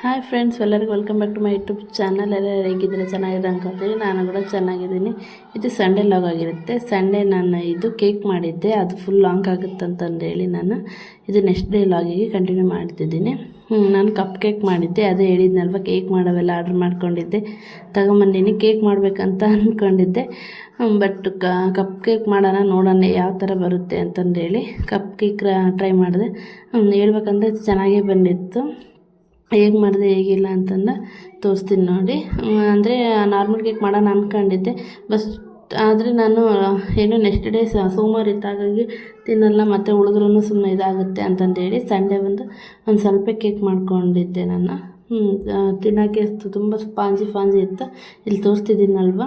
Hi friends ಎಲ್ಲರಿಗೂ welcome back to my YouTube channel ಎಲ್ಲ ಹೇಗಿದ್ದೀರಾ? ಚೆನ್ನಾಗಿದೆ ಅನ್ಕೊತೀನಿ ನಾನು ಕೂಡ ಚೆನ್ನಾಗಿದ್ದೀನಿ. ಇದು ಸಂಡೇ ಲಾಗ್ ಆಗಿರುತ್ತೆ. ಸಂಡೇ ನಾನು ಇದು ಕೇಕ್ ಮಾಡಿದ್ದೆ. ಅದು ಫುಲ್ ಲಾಂಗ್ ಆಗುತ್ತೆ ಅಂತಂದೇಳಿ ನಾನು ಇದು ನೆಕ್ಸ್ಟ್ ಡೇ ಲಾಗಿಗೆ ಕಂಟಿನ್ಯೂ ಮಾಡ್ತಿದ್ದೀನಿ. ನಾನು ಕಪ್ ಕೇಕ್ ಮಾಡಿದ್ದೆ. ಅದೇ ಹೇಳಿದ್ನಲ್ವ ಕೇಕ್ ಮಾಡೋವೆಲ್ಲ ಆರ್ಡ್ರ್ ಮಾಡ್ಕೊಂಡಿದ್ದೆ. ತಗೊಂಬಂದೀನಿ ಕೇಕ್ ಮಾಡಬೇಕಂತ ಅಂದ್ಕೊಂಡಿದ್ದೆ ಬಟ್ ಕಪ್ ಕೇಕ್ ಮಾಡೋಣ, ನೋಡೋಣ ಯಾವ ಥರ ಬರುತ್ತೆ ಅಂತಂದೇಳಿ ಕಪ್ ಕೇಕ್ ಟ್ರೈ ಮಾಡಿದೆ. ಹೇಳ್ಬೇಕಂದ್ರೆ ಚೆನ್ನಾಗೇ ಬಂದಿತ್ತು. ಹೇಗೆ ಮಾಡಿದೆ, ಹೇಗಿಲ್ಲ ಅಂತಂದು ತೋರಿಸ್ತೀನಿ ನೋಡಿ. ಅಂದರೆ ನಾರ್ಮಲ್ ಕೇಕ್ ಮಾಡೋಣ ಅಂದ್ಕೊಂಡಿದ್ದೆ ಬಸ್, ಆದರೆ ನಾನು, ಏನು ನೆಕ್ಸ್ಟ್ ಡೇ ಸೋಮವಾರ ಇತ್ತು ಹಾಗಾಗಿ ತಿನ್ನಲ್ಲ, ಮತ್ತು ಉಳಿದ್ರೂ ಸುಮ್ಮನೆ ಇದಾಗುತ್ತೆ ಅಂತಂದೇಳಿ ಸಂಡೇ ಬಂದು ಒಂದು ಸ್ವಲ್ಪ ಕೇಕ್ ಮಾಡ್ಕೊಂಡಿದ್ದೆ ನಾನು. ತಿನ್ನೋಕ್ಕೆ ತುಂಬ ಸ್ಪಾಂಜಿ ಫಾಂಜಿ ಇತ್ತು. ಇಲ್ಲಿ ತೋರಿಸ್ತಿದ್ದೀನಲ್ವ?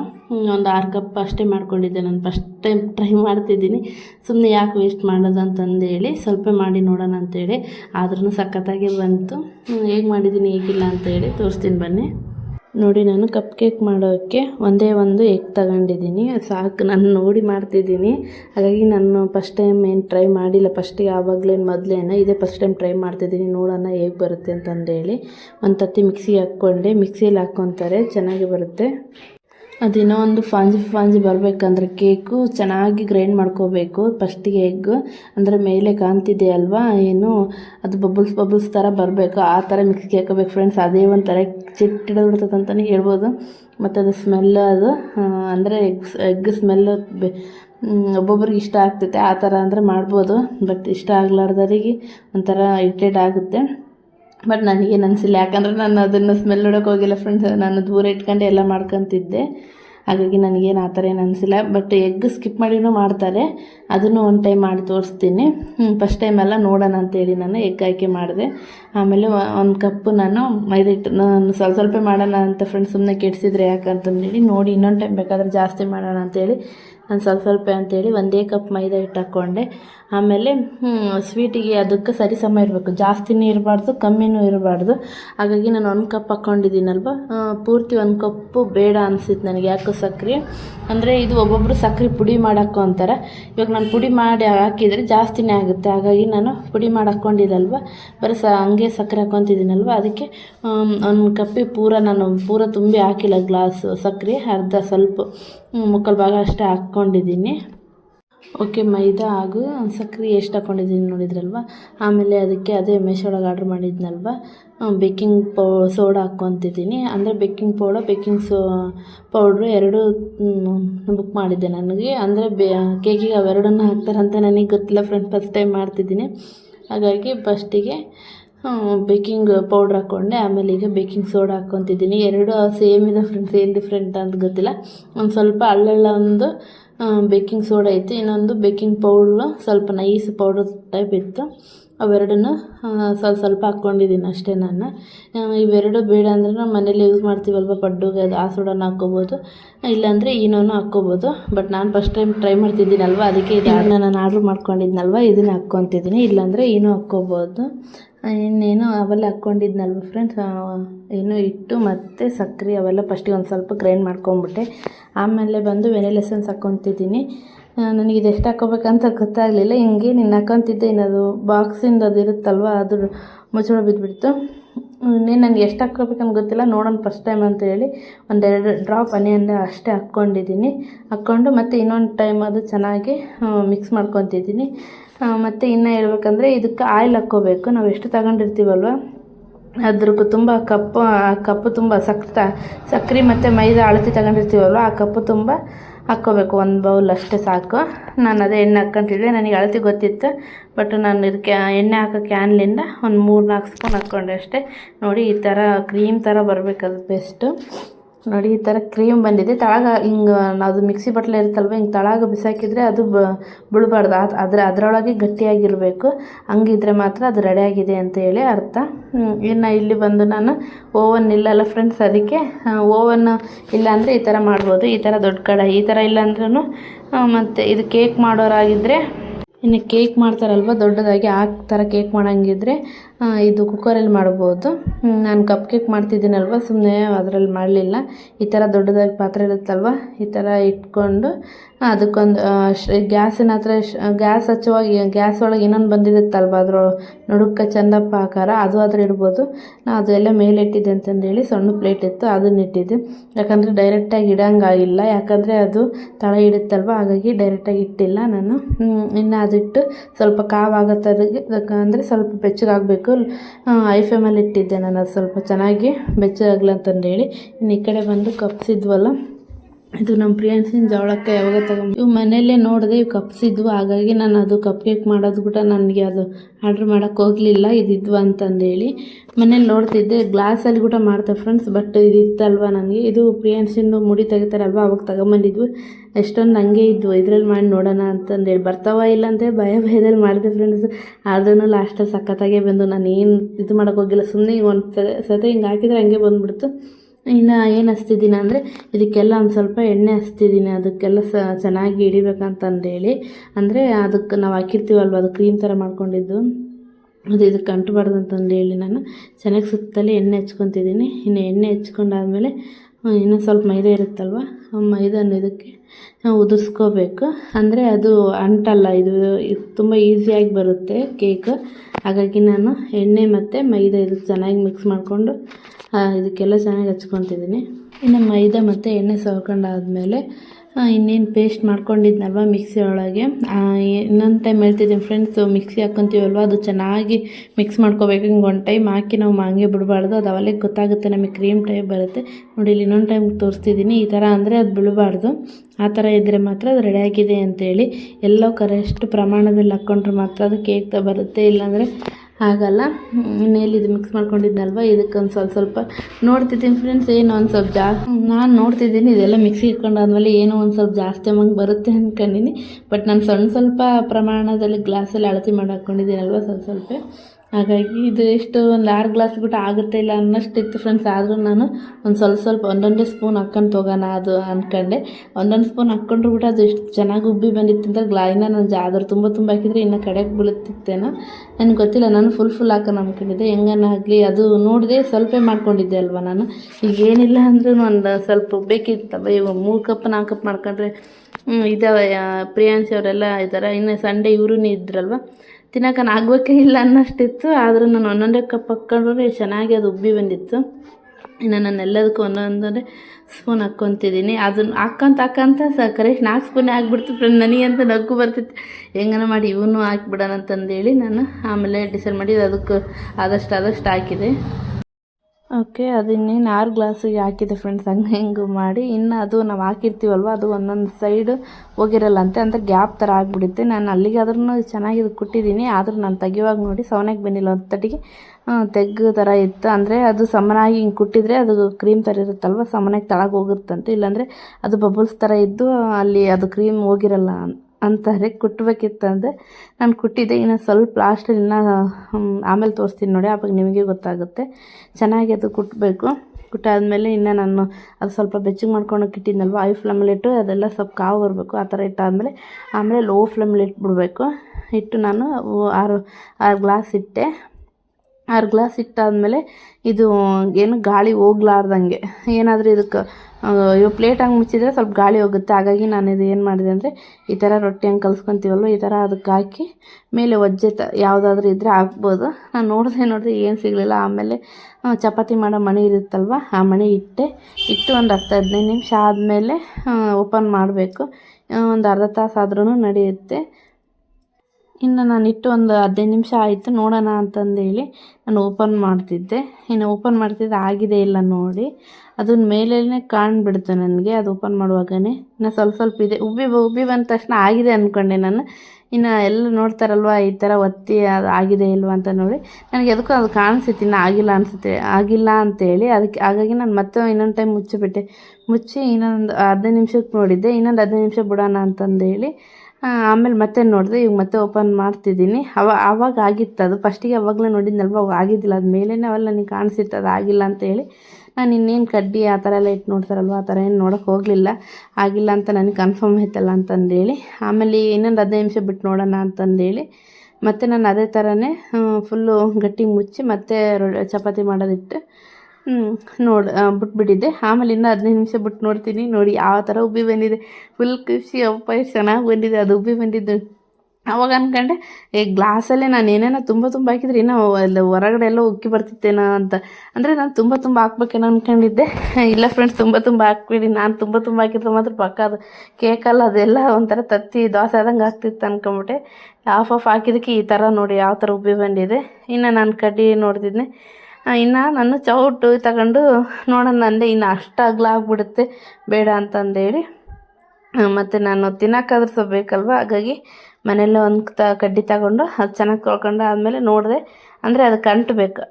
ಒಂದು ಆರು ಕಪ್ ಅಷ್ಟೇ ಮಾಡ್ಕೊಂಡಿದ್ದೆ ನಾನು. ಫಸ್ಟ್ ಟೈಮ್ ಟ್ರೈ ಮಾಡ್ತಿದ್ದೀನಿ. ಸುಮ್ಮನೆ ಯಾಕೆ ವೇಸ್ಟ್ ಮಾಡೋದು ಅಂತಂದೇಳಿ ಸ್ವಲ್ಪ ಮಾಡಿ ನೋಡೋಣ ಅಂತೇಳಿ ಆದ್ರೂ ಸಖತ್ತಾಗಿ ಬಂತು. ಹೇಗೆ ಮಾಡಿದ್ದೀನಿ, ಹೇಗಿಲ್ಲ ಅಂತೇಳಿ ತೋರಿಸ್ತೀನಿ ಬನ್ನಿ. ನೋಡಿ, ನಾನು ಕಪ್ ಕೇಕ್ ಮಾಡೋಕ್ಕೆ ಒಂದೇ ಒಂದು ಎಗ್ ತಗೊಂಡಿದ್ದೀನಿ. ಸಾಕು, ನಾನು ನೋಡಿ ಮಾಡ್ತಿದ್ದೀನಿ. ಹಾಗಾಗಿ ನಾನು ಫಸ್ಟ್ ಟೈಮ್ ಏನು ಟ್ರೈ ಮಾಡಿಲ್ಲ. ಫಸ್ಟಿಗೆ ಆವಾಗಲೇನು ಮೊದಲೇನ ಇದೇ ಫಸ್ಟ್ ಟೈಮ್ ಟ್ರೈ ಮಾಡ್ತಿದ್ದೀನಿ. ನೋಡೋಣ ಹೇಗೆ ಬರುತ್ತೆ ಅಂತಂದೇಳಿ ಒಂದು ತತ್ತಿ ಮಿಕ್ಸಿಗೆ ಹಾಕ್ಕೊಂಡೆ. ಮಿಕ್ಸಿಯಲ್ಲಿ ಹಾಕ್ಕೊತಾರೆ ಚೆನ್ನಾಗಿ ಬರುತ್ತೆ. ಅದಿನ್ನೋ ಒಂದು ಫಾಂಜಿ ಫಾಂಜಿ ಬರಬೇಕಂದ್ರೆ ಕೇಕು ಚೆನ್ನಾಗಿ ಗ್ರೈಂಡ್ ಮಾಡ್ಕೋಬೇಕು ಫಸ್ಟಿಗೆ ಎಗ್ ಅಂದರೆ ಮೇಲೆ ಕಾಣ್ತಿದೆ ಅಲ್ವಾ, ಏನು, ಅದು ಬಬಲ್ಸ್ ಬಬಲ್ಸ್ ಥರ ಬರಬೇಕು, ಆ ಥರ ಮಿಕ್ಸ್ ಹಾಕೋಬೇಕು ಫ್ರೆಂಡ್ಸ್ ಅದೇ ಒಂಥರ ಚಿಟ್ಟಿಡೋದು ಅಂತಲೇ ಹೇಳ್ಬೋದು. ಮತ್ತು ಅದು ಸ್ಮೆಲ್ ಅದು ಅಂದರೆ ಎಗ್ ಎಗ್ ಸ್ಮೆಲ್ ಒಬ್ಬೊಬ್ರಿಗೆ ಇಷ್ಟ ಆಗ್ತೈತೆ, ಆ ಥರ ಅಂದರೆ ಮಾಡ್ಬೋದು ಬಟ್ ಇಷ್ಟ ಆಗ್ಲಾರ್ದವರಿಗೆ ಒಂಥರ ಇರಿಟೇಟ್ ಆಗುತ್ತೆ. ಬಟ್ ನನಗೇನು ಅನಿಸಿಲ್ಲ ಯಾಕಂದರೆ ನಾನು ಅದನ್ನು ಸ್ಮೆಲ್ ನೋಡೋಕೆ ಹೋಗಿಲ್ಲ ಫ್ರೆಂಡ್ಸ್ ನಾನು ದೂರ ಇಟ್ಕೊಂಡು ಎಲ್ಲ ಮಾಡ್ಕೊತಿದ್ದೆ. ಹಾಗಾಗಿ ನನಗೇನು ಆ ಥರ ಏನು ಅನಿಸಿಲ್ಲ ಬಟ್ ಎಗ್ ಸ್ಕಿಪ್ ಮಾಡಿನೂ ಮಾಡ್ತಾರೆ. ಅದನ್ನು ಒಂದು ಟೈಮ್ ಮಾಡಿ ತೋರಿಸ್ತೀನಿ. ಫಸ್ಟ್ ಟೈಮ್ ಎಲ್ಲ ನೋಡೋಣ ಅಂತೇಳಿ ನಾನು ಎಗ್ ಆಯ್ಕೆ ಮಾಡಿದೆ. ಆಮೇಲೆ ಒಂದು ಕಪ್ಪು ನಾನು ಮೈದಾ ಹಿಟ್ಟು, ನಾನು ಸ್ವಲ್ಪ ಸ್ವಲ್ಪ ಮಾಡೋಣ ಅಂತ ಫ್ರೆಂಡ್ಸ್ ಸುಮ್ಮನೆ ಕೆಡಿಸಿದ್ರೆ ಯಾಕಂತಂದೇಳಿ ನೋಡಿ ಇನ್ನೊಂದು ಟೈಮ್ ಬೇಕಾದ್ರೆ ಜಾಸ್ತಿ ಮಾಡೋಣ ಅಂತೇಳಿ ನಾನು ಸ್ವಲ್ಪ ಸ್ವಲ್ಪ ಅಂತೇಳಿ ಒಂದೇ ಕಪ್ ಮೈದಾ ಹಿಟ್ಟು ಹಾಕ್ಕೊಂಡೆ. ಆಮೇಲೆ ಸ್ವೀಟಿಗೆ ಅದಕ್ಕೆ ಸರಿ ಸಮ ಇರಬೇಕು. ಜಾಸ್ತಿನೂ ಇರಬಾರ್ದು, ಕಮ್ಮಿನೂ ಇರಬಾರ್ದು. ಹಾಗಾಗಿ ನಾನು ಒಂದು ಕಪ್ ಹಾಕ್ಕೊಂಡಿದ್ದೀನಲ್ವ? ಪೂರ್ತಿ ಒಂದು ಕಪ್ಪು ಬೇಡ ಅನಿಸಿತ್ತು ನನಗೆ. ಯಾಕೋ ಸಕ್ಕರೆ ಅಂದರೆ ಇದು ಒಬ್ಬೊಬ್ಬರು ಸಕ್ಕರೆ ಪುಡಿ ಮಾಡಾಕೋ ಅಂತಾರೆ. ಇವಾಗ ನಾನು ಪುಡಿ ಮಾಡಿ ಹಾಕಿದರೆ ಜಾಸ್ತಿನೇ ಆಗುತ್ತೆ. ಹಾಗಾಗಿ ನಾನು ಪುಡಿ ಮಾಡಿ ಹಾಕ್ಕೊಂಡಿದ್ದಲ್ವ? ಬರೀ ಸ, ಹಂಗೆ ಸಕ್ಕರೆ ಹಾಕ್ಕೊತಿದ್ದೀನಲ್ವ? ಅದಕ್ಕೆ ಒಂದು ಕಪ್ಪಿ ಪೂರ ನಾನು, ಪೂರ ತುಂಬಿ ಹಾಕಿಲ್ಲ ಗ್ಲಾಸು ಸಕ್ಕರೆ ಅರ್ಧ ಸ್ವಲ್ಪ. ಮುಕ್ಕಾಲು ಭಾಗ ಅಷ್ಟೇ ಹಾಕ್ಕೊಂಡಿದ್ದೀನಿ. ಓಕೆ ಮೈದಾ ಹಾಗೂ ಸಕ್ಕರೆ ಎಷ್ಟು ಹಾಕ್ಕೊಂಡಿದ್ದೀನಿ ನೋಡಿದ್ರಲ್ವ? ಆಮೇಲೆ ಅದಕ್ಕೆ ಅದೇ ಮೆಶ್ ಒಳಗೆ ಆರ್ಡ್ರ್ ಮಾಡಿದ್ನಲ್ವ? ಬೇಕಿಂಗ್ ಪೌ ಸೋಡಾ ಹಾಕ್ಕೊತಿದ್ದೀನಿ. ಅಂದರೆ baking powder baking so powder ಎರಡು ಬುಕ್ ಮಾಡಿದ್ದೆ ನನಗೆ. ಅಂದರೆ ಬೇ ಕೇಕಿಗೆ ಅವೆರಡನ್ನು ಹಾಕ್ತಾರಂತ ನನಗೆ ಗೊತ್ತಿಲ್ಲ. ಫ್ರೆಂಡ್ ಫಸ್ಟ್ ಟೈಮ್ ಮಾಡ್ತಿದ್ದೀನಿ. ಹಾಗಾಗಿ ಫಸ್ಟಿಗೆ ಬೇಕಿಂಗ್ ಪೌಡ್ರ್ ಹಾಕ್ಕೊಂಡೆ ಆಮೇಲೆ ಈಗ ಬೇಕಿಂಗ್ ಸೋಡ ಹಾಕ್ಕೊತಿದ್ದೀನಿ ಎರಡು ಸೇಮ್ ಇದೆ ಫ್ರೆಂಡ್ಸ್ ಏನು ಡಿಫ್ರೆಂಟ್ ಅಂತ ಗೊತ್ತಿಲ್ಲ. ಒಂದು ಸ್ವಲ್ಪ ಅಲ್ಲಲ್ಲ ಒಂದು ಬೇಕಿಂಗ್ ಸೋಡಾ ಇತ್ತು. ಇನ್ನೊಂದು ಬೇಕಿಂಗ್ ಪೌಡ್ರು ಸ್ವಲ್ಪ ನೈಸ್ ಪೌಡರ್ ಟೈಪ್ ಇತ್ತು. ಅವೆರಡನ್ನು ಸ್ವಲ್ಪ ಸ್ವಲ್ಪ ಹಾಕ್ಕೊಂಡಿದ್ದೀನಿ ಅಷ್ಟೇ ನಾನು. ಇವೆರಡು ಬೇಡ ಅಂದರೆ ನಾವು ಮನೇಲಿ ಯೂಸ್ ಮಾಡ್ತೀವಲ್ವ ಪಡ್ಡುಗೆ? ಅದು ಆ ಸೋಡಾನ ಹಾಕ್ಕೋಬೋದು ಇಲ್ಲಾಂದರೆ ಈನೋನು ಹಾಕ್ಕೋಬೋದು ಬಟ್ ನಾನು ಫಸ್ಟ್ ಟೈಮ್ ಟ್ರೈ ಮಾಡ್ತಿದ್ದೀನಲ್ವ? ಅದಕ್ಕೆ ಇದನ್ನು ನಾನು ಆರ್ಡ್ರ್ ಮಾಡ್ಕೊಂಡಿದ್ನಲ್ವ? ಇದನ್ನು ಹಾಕ್ಕೊತಿದ್ದೀನಿ ಇಲ್ಲಾಂದರೆ ಏನೂ ಹಾಕ್ಕೋಬೋದು ಇನ್ನೇನು ಅವೆಲ್ಲ ಹಾಕ್ಕೊಂಡಿದ್ನಲ್ವ ಫ್ರೆಂಡ್ಸ್ ಏನು ಇಟ್ಟು ಮತ್ತು ಸಕ್ಕರೆ ಅವೆಲ್ಲ ಫಸ್ಟಿಗೆ ಒಂದು ಸ್ವಲ್ಪ ಗ್ರೈಂಡ್ ಮಾಡ್ಕೊಂಬಿಟ್ಟೆ. ಆಮೇಲೆ ಬಂದು ವೆನಿಲ್ ಎಸೆನ್ಸ್ ಹಾಕ್ಕೊತಿದ್ದೀನಿ. ನನಗೆ ಇದು ಎಷ್ಟು ಹಾಕ್ಕೋಬೇಕಂತ ಗೊತ್ತಾಗಲಿಲ್ಲ. ಹಿಂಗೆ ನೀನು ಹಾಕೊತಿದ್ದೆ ಇನ್ನದು ಬಾಕ್ಸಿಂದ ಅದು ಇರುತ್ತಲ್ವ, ಅದು ಮುಚ್ಚಳ ಬಿದ್ದುಬಿಡ್ತು ಇನ್ನೇನು ನನಗೆ ಎಷ್ಟು ಹಾಕ್ಕೋಬೇಕಂತ ಗೊತ್ತಿಲ್ಲ. ನೋಡೋಣ ಫಸ್ಟ್ ಟೈಮ್ ಅಂತ ಹೇಳಿ ಒಂದೆರಡು ಡ್ರಾಪ್ ಹನಿಯನ್ನ ಅಷ್ಟೇ ಹಾಕ್ಕೊಂಡಿದ್ದೀನಿ. ಹಾಕ್ಕೊಂಡು ಮತ್ತು ಇನ್ನೊಂದು ಟೈಮ್ ಅದು ಚೆನ್ನಾಗಿ ಮಿಕ್ಸ್ ಮಾಡ್ಕೊತಿದ್ದೀನಿ. ಮತ್ತು ಇನ್ನು ಹೇಳ್ಬೇಕಂದ್ರೆ ಇದಕ್ಕೆ ಆಯಿಲ್ ಹಾಕ್ಕೋಬೇಕು. ನಾವು ಎಷ್ಟು ತಗೊಂಡಿರ್ತೀವಲ್ವ? ಅದ್ರಕ್ಕೂ ತುಂಬ ಕಪ್ಪು, ಆ, ಕಪ್ಪು ತುಂಬ ಸಕ್ರೆ ಸಕ್ಕರೆ ಮತ್ತು ಮೈದಾ ಅಳತಿ ತಗೊಂಡಿರ್ತೀವಲ್ವ, ಆ ಕಪ್ಪು ತುಂಬ ಹಾಕ್ಕೋಬೇಕು. ಒಂದು ಬೌಲ್ ಅಷ್ಟೇ ಸಾಕು. ನಾನು ಅದೇ ಎಣ್ಣೆ ಹಾಕ್ಕೊಂತಿದ್ದೆ ನನಗೆ ಅಳತಿ ಗೊತ್ತಿತ್ತು ಬಟ್ ನಾನು ಇದಕ್ಕೆ ಎಣ್ಣೆ ಹಾಕೋ ಕ್ಯಾನ್ಲಿಂದ ಒಂದು ಮೂರು ನಾಲ್ಕು ಸ್ಪೂನ್ ಹಾಕ್ಕೊಂಡೆ ಅಷ್ಟೇ. ನೋಡಿ, ಈ ಥರ ಕ್ರೀಮ್ ಥರ ಬರಬೇಕದು ಬೆಸ್ಟು ನೋಡಿ, ಈ ಥರ ಕ್ರೀಮ್ ಬಂದಿದೆ. ತಳಗ ಹಿಂಗೆ ಅದು ಮಿಕ್ಸಿ ಬಟ್ಲೆ ಇರುತ್ತಲ್ವ, ಹಿಂಗೆ ತಳಗ ಬಿಸಾಕಿದರೆ ಅದು ಬ ಬಿಡಬಾರ್ದು ಅದು ಅದ್ರ, ಅದರೊಳಗೆ ಗಟ್ಟಿಯಾಗಿರಬೇಕು. ಹಂಗಿದ್ರೆ ಮಾತ್ರ ಅದು ರೆಡಿಯಾಗಿದೆ ಅಂತ ಹೇಳಿ ಅರ್ಥ. ಇನ್ನು ಇಲ್ಲಿ ಬಂದು ನಾನು ಓವನ್ ಇಲ್ಲಲ್ಲ ಫ್ರೆಂಡ್ಸ್ ಅದಕ್ಕೆ ಓವನ್ ಇಲ್ಲ ಅಂದರೆ ಈ ಥರ ಮಾಡ್ಬೋದು. ಈ ಥರ ದೊಡ್ಡ ಕಡಾಯಿ, ಈ ಥರ ಇಲ್ಲಾಂದ್ರೂ ಮತ್ತು ಇದು ಕೇಕ್ ಮಾಡೋರಾಗಿದ್ದರೆ ಇನ್ನು ಕೇಕ್ ಮಾಡ್ತಾರಲ್ವ, ದೊಡ್ಡದಾಗಿ ಆ ಥರ ಕೇಕ್ ಮಾಡೋಂಗಿದ್ರೆ ಇದು ಕುಕ್ಕರಲ್ಲಿ ಮಾಡ್ಬೋದು. ನಾನು ಕಪ್ ಕೇಕ್ ಮಾಡ್ತಿದ್ದೀನಲ್ವ ಸುಮ್ಮನೆ ಅದರಲ್ಲಿ ಮಾಡಲಿಲ್ಲ. ಈ ಥರ ದೊಡ್ಡದಾಗಿ ಪಾತ್ರೆ ಇರುತ್ತಲ್ವ, ಈ ಥರ ಇಟ್ಕೊಂಡು ಅದಕ್ಕೊಂದು ಗ್ಯಾಸಿನ ಹತ್ರ ಗ್ಯಾಸ್ ಹಚ್ಚುವಾಗ ಗ್ಯಾಸ್ ಒಳಗೆ ಇನ್ನೊಂದು ಬಂದಿರುತ್ತಲ್ವ ಅದ್ರ ನುಡುಕ್ಕ ಚಂದಪ್ಪ ಆಕಾರ, ಅದು ಆದರೆ ಇಡ್ಬೋದು. ನಾನು ಅದೆಲ್ಲ ಮೇಲೆ ಇಟ್ಟಿದ್ದೆ ಅಂತಂದೇಳಿ ಸಣ್ಣ ಪ್ಲೇಟ್ ಇತ್ತು, ಅದನ್ನ ಇಟ್ಟಿದ್ದೆ. ಯಾಕಂದರೆ ಡೈರೆಕ್ಟಾಗಿ ಇಡೋಂಗಾಗಿಲ್ಲ, ಯಾಕಂದರೆ ಅದು ತಳ ಇಡುತ್ತಲ್ವ, ಹಾಗಾಗಿ ಡೈರೆಕ್ಟಾಗಿ ಇಟ್ಟಿಲ್ಲ ನಾನು. ಇನ್ನು ಅದಿಟ್ಟು ಸ್ವಲ್ಪ ಕಾವಾಗತ್ತದಕ್ಕೆ ಅಂದರೆ ಸ್ವಲ್ಪ ಬೆಚ್ಚಗಾಗಬೇಕು ಐ ಫ್ಲೇಮಲ್ಲಿ ಇಟ್ಟಿದ್ದೆ ನಾನು, ಅದು ಸ್ವಲ್ಪ ಚೆನ್ನಾಗಿ ಬೆಚ್ಚಗಾಗಲಿ ಅಂತಂದೇಳಿ ಇನ್ನು ಈ ಕಡೆ ಬಂದು ಕಪ್ಸ್ ಇದ್ವಲ್ಲ ಇದು ನಮ್ಮ ಪ್ರಿಯನ್ಸಿನ ಜವಳಕ್ಕೆ ಯಾವಾಗ ತಗೊಂಡು ಇವು ಮನೆಯಲ್ಲೇ ನೋಡಿದೆ ಇವು ಕಪ್ಸಿದ್ವು ಹಾಗಾಗಿ ನಾನು ಅದು ಕಪ್ ಕೇಕ್ ಮಾಡೋದು ಕೂಡ ನನಗೆ ಅದು ಆರ್ಡ್ರ್ ಮಾಡೋಕ್ಕೆ ಹೋಗಲಿಲ್ಲ ಇದಿದ್ವು ಅಂತಂದೇಳಿ. ಮನೇಲಿ ನೋಡ್ತಿದ್ದೆ ಗ್ಲಾಸಲ್ಲಿ ಕೂಡ ಮಾಡ್ತಾರೆ ಫ್ರೆಂಡ್ಸ್ ಬಟ್ ಇದಿತ್ತಲ್ವ ನನಗೆ? ಇದು ಪ್ರಿಯನ್ಸಿನ ಮುಡಿ ತೆಗಿತಾರಲ್ವ, ಅವಾಗ ತಗೊಂಬಂದಿದ್ವು. ಎಷ್ಟೊಂದು ಹಂಗೆ ಇದ್ವು, ಇದ್ರಲ್ಲಿ ಮಾಡಿ ನೋಡೋಣ ಅಂತಂದೇಳಿ. ಬರ್ತಾವ ಇಲ್ಲ ಅಂತೇಳಿ ಭಯ ಭಯದಲ್ಲಿ ಮಾಡಿದೆ ಫ್ರೆಂಡ್ಸ್ ಆದ್ರೂ ಲಾಸ್ಟಲ್ಲಿ ಸಖತ್ತಾಗೇ ಬಂದು ನಾನು ಏನು ಇದು ಮಾಡೋಕ್ಕೋಗಿಲ್ಲ ಸುಮ್ಮನೆ ಒಂದು ಸತಿ ಹಿಂಗೆ ಹಾಕಿದ್ರೆ ಹಂಗೆ ಬಂದ್ಬಿಡ್ತು. ಇನ್ನು ಏನು ಹಚ್ತಿದ್ದೀನಿ ಅಂದರೆ ಇದಕ್ಕೆಲ್ಲ ಒಂದು ಸ್ವಲ್ಪ ಎಣ್ಣೆ ಹಚ್ತಿದ್ದೀನಿ ಅದಕ್ಕೆಲ್ಲ ಸ ಚೆನ್ನಾಗಿ ಹಿಡಿಬೇಕಂತಂದೇಳಿ. ಅಂದರೆ ಅದಕ್ಕೆ ನಾವು ಹಾಕಿರ್ತೀವಲ್ವ, ಅದು ಕ್ರೀಮ್ ಥರ ಮಾಡ್ಕೊಂಡಿದ್ದು. ಅದು ಇದಕ್ಕೆ ಅಂಟಬಾರ್ದು ಅಂತಂದೇಳಿ ನಾನು. ಚೆನ್ನಾಗಿ ಸುತ್ತಲೇ ಎಣ್ಣೆ ಹಚ್ಕೊತಿದ್ದೀನಿ ಇನ್ನು ಎಣ್ಣೆ ಹಚ್ಕೊಂಡಾದ್ಮೇಲೆ ಇನ್ನೂ ಸ್ವಲ್ಪ ಮೈದಾ ಇರುತ್ತಲ್ವ? ಆ ಮೈದಾನ ಇದಕ್ಕೆ ಉದುರಿಸ್ಕೋಬೇಕು. ಅಂದರೆ ಅದು ಅಂಟಲ್ಲ, ಇದು ತುಂಬ ಈಸಿಯಾಗಿ ಬರುತ್ತೆ ಕೇಕ್. ಹಾಗಾಗಿ ನಾನು ಎಣ್ಣೆ ಮತ್ತು ಮೈದಾ ಇದು ಚೆನ್ನಾಗಿ ಮಿಕ್ಸ್ ಮಾಡಿಕೊಂಡು ಇದಕ್ಕೆಲ್ಲ ಚೆನ್ನಾಗಿ ಹಚ್ಕೊತಿದ್ದೀನಿ. ಇನ್ನು ಮೈದಾ ಮತ್ತು ಎಣ್ಣೆ ಸವರ್ಕೊಂಡಾದ್ಮೇಲೆ ಇನ್ನೇನು ಪೇಸ್ಟ್ ಮಾಡ್ಕೊಂಡಿದ್ನಲ್ವ ಮಿಕ್ಸಿ ಒಳಗೆ? ಇನ್ನೊಂದು ಟೈಮ್ ಹೇಳ್ತಿದ್ದೀನಿ ಫ್ರೆಂಡ್ಸ್ ಮಿಕ್ಸಿ ಹಾಕ್ಕೊಂತೀವಲ್ವ ಅದು ಚೆನ್ನಾಗಿ ಮಿಕ್ಸ್ ಮಾಡ್ಕೋಬೇಕು. ಹಿಂಗೆ ಒಂದು ಟೈಮ್ ಹಾಕಿ ನಾವು ಹಂಗೆ ಬಿಡಬಾರ್ದು. ಅದು ಅವಲೇ ಗೊತ್ತಾಗುತ್ತೆ, ನಮಗೆ ಕ್ರೀಮ್ ಟೈಪ್ ಬರುತ್ತೆ. ನೋಡಿ, ಇಲ್ಲಿ ಇನ್ನೊಂದು ಟೈಮ್ ತೋರಿಸ್ತಿದ್ದೀನಿ. ಈ ಥರ ಅಂದರೆ ಅದು ಬಿಡಬಾರ್ದು. ಆ ಥರ ಇದ್ದರೆ ಮಾತ್ರ ಅದು ರೆಡಿಯಾಗಿದೆ ಅಂತೇಳಿ. ಎಲ್ಲೋ ಕರೆಷ್ಟು ಪ್ರಮಾಣದಲ್ಲಿ ಹಾಕ್ಕೊಂಡ್ರೆ ಮಾತ್ರ ಅದು ಕೇಕ್ ಬರುತ್ತೆ. ಇಲ್ಲಾಂದರೆ ಆಗಲ್ಲ ಇನ್ನೆಲ್ಲಿ ಇದು ಮಿಕ್ಸ್ ಮಾಡ್ಕೊಂಡಿದ್ನಲ್ವ? ಇದಕ್ಕೆ ಒಂದು ಸ್ವಲ್ಪ ಸ್ವಲ್ಪ ನೋಡ್ತಿದ್ದೀನಿ ಫ್ರೆಂಡ್ಸ್ ಏನು ಒಂದು ಸ್ವಲ್ಪ ಜಾಸ್ತಿ ನಾನು ನೋಡ್ತಿದ್ದೀನಿ, ಇದೆಲ್ಲ ಮಿಕ್ಸಿ ಇಟ್ಕೊಂಡಾದ್ಮೇಲೆ ಏನೋ ಒಂದು ಸ್ವಲ್ಪ ಜಾಸ್ತಿ ಅಮೌಂಟ್ ಬರುತ್ತೆ ಅಂದ್ಕೊಂಡಿನಿ ಬಟ್ ನಾನು ಸಣ್ಣ ಸ್ವಲ್ಪ ಪ್ರಮಾಣದಲ್ಲಿ ಗ್ಲಾಸಲ್ಲಿ ಅಳತೆ ಮಾಡಿ ಹಾಕ್ಕೊಂಡಿದ್ದೀನಲ್ವ ಸ್ವಲ್ಪ ಸ್ವಲ್ಪ? ಹಾಗಾಗಿ ಇದು ಎಷ್ಟು ಒಂದು ಆರು ಗ್ಲಾಸ್ ಬಿಟ್ಟು ಆಗುತ್ತೆ ಇಲ್ಲ ಅನ್ನೋಷ್ಟಿತ್ತು ಫ್ರೆಂಡ್ಸ್ ಆದರೂ ನಾನು ಒಂದು ಸ್ವಲ್ಪ ಸ್ವಲ್ಪ ಒಂದೊಂದೇ ಸ್ಪೂನ್ ಹಾಕ್ಕೊಂಡು ಹೋಗೋಣ ಅದು ಅಂದ್ಕೊಂಡೆ ಒಂದೊಂದು ಸ್ಪೂನ್ ಹಾಕ್ಕೊಂಡ್ರು ಬಿಟ್ಟು ಅದು ಎಷ್ಟು ಚೆನ್ನಾಗಿ ಉಬ್ಬಿ ಬಂದಿತ್ತು ಅಂತ ಗ್ಲಾ ನಾನು ಜಾದ್ರೆ ಅದ್ರ ತುಂಬ ತುಂಬ ಹಾಕಿದರೆ ಇನ್ನು ಕಡೆಗೆ ಬೀಳುತ್ತಿತ್ತೇನೋ. ನನಗೆ ಗೊತ್ತಿಲ್ಲ, ನಾನು ಫುಲ್ ಫುಲ್ ಹಾಕೋಣ ಅಂದ್ಕೊಂಡಿದ್ದೆ ಹೆಂಗನ ಆಗಲಿ, ಅದು ನೋಡಿದೆ ಸ್ವಲ್ಪ ಮಾಡ್ಕೊಂಡಿದ್ದೆ ಅಲ್ವಾ ನಾನು. ಈಗ ಏನಿಲ್ಲ ಅಂದ್ರೂ ಒಂದು ಸ್ವಲ್ಪ ಬೇಕಿತ್ತಲ್ಲ ಇವಾಗ ಮೂರು ಕಪ್ ನಾಲ್ಕು ಕಪ್ ಮಾಡ್ಕೊಂಡ್ರೆ ಇದಾವೆ ಪ್ರಿಯಾಂಶಿ ಅವರೆಲ್ಲ ಇದ್ದಾರೆ ಇನ್ನು ಸಂಡೇ ಇವ್ರೂ ಇದ್ರಲ್ವ? ತಿನ್ನಕ್ಕೆ ಆಗಬೇಕೇ ಇಲ್ಲ ಅನ್ನೋಷ್ಟಿತ್ತು. ಆದರೂ ನಾನು ಒಂದೊಂದೇ ಕಪ್ ಹಾಕ್ಕೊಂಡ್ರೆ ಚೆನ್ನಾಗಿ ಅದು ಉಬ್ಬಿ ಬಂದಿತ್ತು. ಇನ್ನು ನಾನು ಎಲ್ಲದಕ್ಕೂ ಒಂದೊಂದೇ ಸ್ಪೂನ್ ಹಾಕ್ಕೊತಿದ್ದೀನಿ. ಅದನ್ನ ಹಾಕ್ಕೊಂತ ಹಾಕೊಂತ ಸ ಕರೆಕ್ಟ್ ನಾಲ್ಕು ಸ್ಪೂನೇ ಆಗಿಬಿಡ್ತು ಫ್ರೆಂಡ್ ನನಗಂತ ನಗು ಬರ್ತಿತ್ತು. ಹೆಂಗನ ಮಾಡಿ ಇವನು ಹಾಕ್ಬಿಡೋಣ ಅಂತಂದೇಳಿ ನಾನು ಆಮೇಲೆ ಡಿಸೈಡ್ ಮಾಡಿ ಅದಕ್ಕೆ ಆದಷ್ಟು ಆದಷ್ಟು ಹಾಕಿದೆ. ಓಕೆ, ಅದು ಇನ್ನೇನು ಆರು ಗ್ಲಾಸಿಗೆ ಹಾಕಿದೆ ಫ್ರೆಂಡ್ಸ್ ಹಂಗೆ ಹಿಂಗೆ ಮಾಡಿ. ಇನ್ನು ಅದು ನಾವು ಹಾಕಿರ್ತೀವಲ್ವ, ಅದು ಒಂದೊಂದು ಸೈಡ್ ಹೋಗಿರಲ್ಲ ಅಂತ ಅಂತ ಗ್ಯಾಪ್ ಥರ ಆಗಿಬಿಡುತ್ತೆ. ನಾನು ಅಲ್ಲಿಗೆ ಆದ್ರೂ ಚೆನ್ನಾಗಿ ಇದು ಕೊಟ್ಟಿದ್ದೀನಿ ಆದರೂ ನಾನು ತೆಗಿಯುವಾಗ ನೋಡಿ ಸವನಾಗಿ ಬಂದಿಲ್ಲ ಒಂದು ತಟ್ಟಿಗೆ. ತೆಗ್ಗು ಥರ ಇತ್ತು. ಅಂದರೆ ಅದು ಸಮನಾಗಿ ಹಿಂಗೆ ಕುಟ್ಟಿದ್ರೆ ಅದು ಕ್ರೀಮ್ ಥರ ಇರುತ್ತಲ್ವ, ಸಮನಾಗಿ ತಳಗೆ ಹೋಗುತ್ತಂತೆ ಇಲ್ಲಾಂದರೆ ಅದು ಬಬಲ್ಸ್ ಥರ ಇದ್ದು ಅಲ್ಲಿ ಅದು ಕ್ರೀಮ್ ಹೋಗಿರಲ್ಲ ಅಂತಾರೆ ಕುಟ್ಟಬೇಕಿತ್ತಂದರೆ ನಾನು ಕುಟ್ಟಿದ್ದೆ, ಇನ್ನು ಸ್ವಲ್ಪ ಲಾಸ್ಟಲ್ಲಿ ಇನ್ನು ಆಮೇಲೆ ತೋರಿಸ್ತೀನಿ ನೋಡಿ, ಆವಾಗ ನಿಮಗೆ ಗೊತ್ತಾಗುತ್ತೆ. ಚೆನ್ನಾಗಿ ಅದು ಕುಟ್ಟಬೇಕು ಕುಟ್ಟಾದಮೇಲೆ ಇನ್ನು ನಾನು ಅದು ಸ್ವಲ್ಪ ಬೆಚ್ಚಗೆ ಮಾಡ್ಕೊಂಡು ಇಟ್ಟಿದ್ನಲ್ವ ಐ ಫ್ಲೇಮಲ್ಲಿ ಇಟ್ಟು ಅದೆಲ್ಲ ಸ್ವಲ್ಪ ಕಾವು ಬರಬೇಕು, ಆ ಥರ ಇಟ್ಟಾದಮೇಲೆ ಆಮೇಲೆ ಲೋ ಫ್ಲೇಮಲ್ಲಿ ಇಟ್ಬಿಡ್ಬೇಕು. ಇಟ್ಟು ನಾನು ಆರು ಆರು ಗ್ಲಾಸ್ ಇಟ್ಟೆ. ಆರು ಗ್ಲಾಸ್ ಇಟ್ಟಾದಮೇಲೆ ಇದು ಏನು ಗಾಳಿ ಹೋಗ್ಲಾರ್ದಂಗೆ, ಏನಾದರೂ ಇದಕ್ಕೆ ಇವಾಗ ಪ್ಲೇಟ್ ಹಂಗೆ ಮುಚ್ಚಿದ್ರೆ ಸ್ವಲ್ಪ ಗಾಳಿ ಹೋಗುತ್ತೆ. ಹಾಗಾಗಿ ನಾನು ಇದು ಏನು ಮಾಡಿದೆ ಅಂದರೆ ಈ ಥರ ರೊಟ್ಟಿ ಹಂಗೆ ಕಲ್ಸ್ಕೊತೀವಲ್ವ, ಈ ಥರ ಅದಕ್ಕೆ ಹಾಕಿ ಮೇಲೆ ಒಜ್ಜೆ ತ ಯಾವುದಾದ್ರೂ ಇದ್ದರೆ ಹಾಕ್ಬೋದು. ನಾನು ನೋಡಿದೆ ನೋಡಿದೆ ಏನು ಸಿಗಲಿಲ್ಲ. ಆಮೇಲೆ ಚಪಾತಿ ಮಾಡೋ ಮಣಿ ಇರುತ್ತಲ್ವ, ಆ ಮಣಿ ಇಟ್ಟೆ ಇಟ್ಟು ಒಂದು ಹತ್ತು ಹದಿನೈದು ನಿಮಿಷ ಆದಮೇಲೆ ಓಪನ್ ಮಾಡಬೇಕು. ಒಂದು ಅರ್ಧ ತಾಸು ಆದ್ರೂ ನಡೆಯುತ್ತೆ. ಇನ್ನು ನಾನು ಇಟ್ಟು ಒಂದು ಹದಿನೈದು ನಿಮಿಷ ಆಯಿತು. ನೋಡೋಣ ಅಂತಂದೇಳಿ ನಾನು ಓಪನ್ ಮಾಡ್ತಿದ್ದೆ. ಇನ್ನು ಓಪನ್ ಮಾಡ್ತಿದ್ದೆ. ಆಗಿದೆ ಇಲ್ಲ ನೋಡಿ. ಅದನ್ನ ಮೇಲೇ ಕಾಣ್ಬಿಡ್ತು ನನಗೆ. ಅದು ಓಪನ್ ಮಾಡುವಾಗನೇ. ಇನ್ನು ಸ್ವಲ್ಪ ಸ್ವಲ್ಪ ಇದೆ. ಉಬ್ಬಿ ಉಬ್ಬಿ ಬಂದ ತಕ್ಷಣ ಆಗಿದೆ ಅಂದ್ಕೊಂಡೆ ನಾನು. ಇನ್ನು ಎಲ್ಲ ನೋಡ್ತಾರಲ್ವ ಈ ಥರ ಒತ್ತಿ ಅದು ಆಗಿದೆ ಇಲ್ವಾ ಅಂತ ನೋಡಿ. ನನಗೆ ಅದಕ್ಕೂ ಅದು ಕಾಣಿಸುತ್ತೆ. ಇನ್ನು ಆಗಿಲ್ಲ ಅನಿಸುತ್ತೆ. ಆಗಿಲ್ಲ ಅಂತೇಳಿ ಅದಕ್ಕೆ ಹಾಗಾಗಿ ನಾನು ಮತ್ತೆ ಇನ್ನೊಂದು ಟೈಮ್ ಮುಚ್ಚಿಬಿಟ್ಟೆ. ಮುಚ್ಚಿ ಇನ್ನೊಂದು ಹದಿನೈದು ನಿಮಿಷಕ್ಕೆ ನೋಡಿದ್ದೆ. ಇನ್ನೊಂದು ಹದಿನೈದು ನಿಮಿಷ ಬಿಡೋಣ ಅಂತಂದೇಳಿ ಆಮೇಲೆ ಮತ್ತೆ ನೋಡಿದೆ. ಈಗ ಮತ್ತೆ ಓಪನ್ ಮಾಡ್ತಿದ್ದೀನಿ. ಅವ ಆವಾಗ ಆಗಿತ್ತು ಅದು. ಫಸ್ಟಿಗೆ ಅವಾಗಲೇ ನೋಡಿದ್ನಲ್ವ? ಅವಾಗ ಆಗಿದ್ದಿಲ್ಲ. ಅದು ಮೇಲೇ ಅವೆಲ್ಲ ನನಗೆ ಕಾಣಿಸುತ್ತೆ. ಅದು ಆಗಿಲ್ಲ ಅಂತೇಳಿ ನಾನು ಇನ್ನೇನು ಕಡ್ಡಿ ಆ ಥರ ಎಲ್ಲ ಇಟ್ಟು ನೋಡ್ತಾರಲ್ವ? ಆ ಥರ ಏನು ನೋಡೋಕೆ ಹೋಗಲಿಲ್ಲ. ಆಗಿಲ್ಲ ಅಂತ ನನಗೆ ಕನ್ಫರ್ಮ್ ಆಯ್ತಲ್ಲ ಅಂತಂದೇಳಿ ಆಮೇಲೆ ಇನ್ನೊಂದು ಹದಿನೈದು ನಿಮಿಷ ಬಿಟ್ಟು ನೋಡೋಣ ಅಂತಂದೇಳಿ ಮತ್ತು ನಾನು ಅದೇ ಥರನೇ ಫುಲ್ಲು ಗಟ್ಟಿ ಮುಚ್ಚಿ ಮತ್ತೆ ಚಪಾತಿ ಮಾಡೋದಿಟ್ಟು ನೋಡಿ ಬಿಟ್ಬಿಟ್ಟಿದ್ದೆ. ಆಮೇಲೆ ಇನ್ನೂ ಹದಿನೈದು ನಿಮಿಷ ಬಿಟ್ಟು ನೋಡ್ತೀನಿ. ನೋಡಿ ಯಾವ ಥರ ಉಬ್ಬಿ ಬಂದಿದೆ. ಫುಲ್ ಖುಷಿ, ಅಪ್ಪ, ಎಷ್ಟು ಚೆನ್ನಾಗಿ ಬಂದಿದೆ. ಅದು ಉಬ್ಬಿ ಬಂದಿದ್ದು. ಅವಾಗ ಅನ್ಕೊಂಡೆ ಈ ಗ್ಲಾಸಲ್ಲೇ ನಾನು ಏನೇನೋ ತುಂಬ ತುಂಬ ಹಾಕಿದ್ರೆ ಇನ್ನೂ ಅಲ್ಲಿ ಹೊರಗಡೆ ಎಲ್ಲ ಉಕ್ಕಿ ಬರ್ತಿತ್ತೇನೋ ಅಂತ. ಅಂದರೆ ನಾನು ತುಂಬ ತುಂಬ ಹಾಕ್ಬೇಕೇನೋ ಅಂದ್ಕೊಂಡಿದ್ದೆ ಇಲ್ಲ ಫ್ರೆಂಡ್ಸ್ ತುಂಬ ತುಂಬ ಹಾಕ್ಬೇಡಿ. ನಾನು ತುಂಬ ತುಂಬ ಹಾಕಿದ್ರೆ ಮಾತ್ರ ಪಕ್ಕ ಅದು ಕೇಕಲ್ಲ ಅದೆಲ್ಲ ಒಂಥರ ತತ್ತಿ ದೋಸೆ ಆದಂಗೆ ಆಗ್ತಿತ್ತು ಅಂದ್ಕೊಂಬಿಟ್ಟೆ ಆಫ್ ಆಫ್ ಹಾಕಿದ್ದಕ್ಕೆ ಈ ಥರ ನೋಡಿ ಯಾವ ಥರ ಉಬ್ಬಿ ಬಂದಿದೆ. ಇನ್ನು ನಾನು ಕಡ್ಡಿ ನೋಡ್ತಿದ್ದೆ ಇನ್ನು ನಾನು ಚೌಟು ತಗೊಂಡು ನೋಡೋಣ ಅಂದೆ, ಇನ್ನು ಅಷ್ಟು ಅಗ್ಲ ಆಗ್ಬಿಡುತ್ತೆ. ಬೇಡ ಅಂತಂದೇಳಿ. ಮತ್ತು ನಾನು ತಿನ್ನೋಕ್ಕಾದ್ರೂ ಸಹ ಬೇಕಲ್ವ? ಹಾಗಾಗಿ ಮನೆಯಲ್ಲೇ ಒಂದು ತ ಕಡ್ಡಿ ತಗೊಂಡು ಅದು ಚೆನ್ನಾಗಿ ತೊಳ್ಕೊಂಡು ಆದಮೇಲೆ ನೋಡಿದೆ ಅಂದರೆ ಅದಕ್ಕೆ ಅಂಟಬೇಕು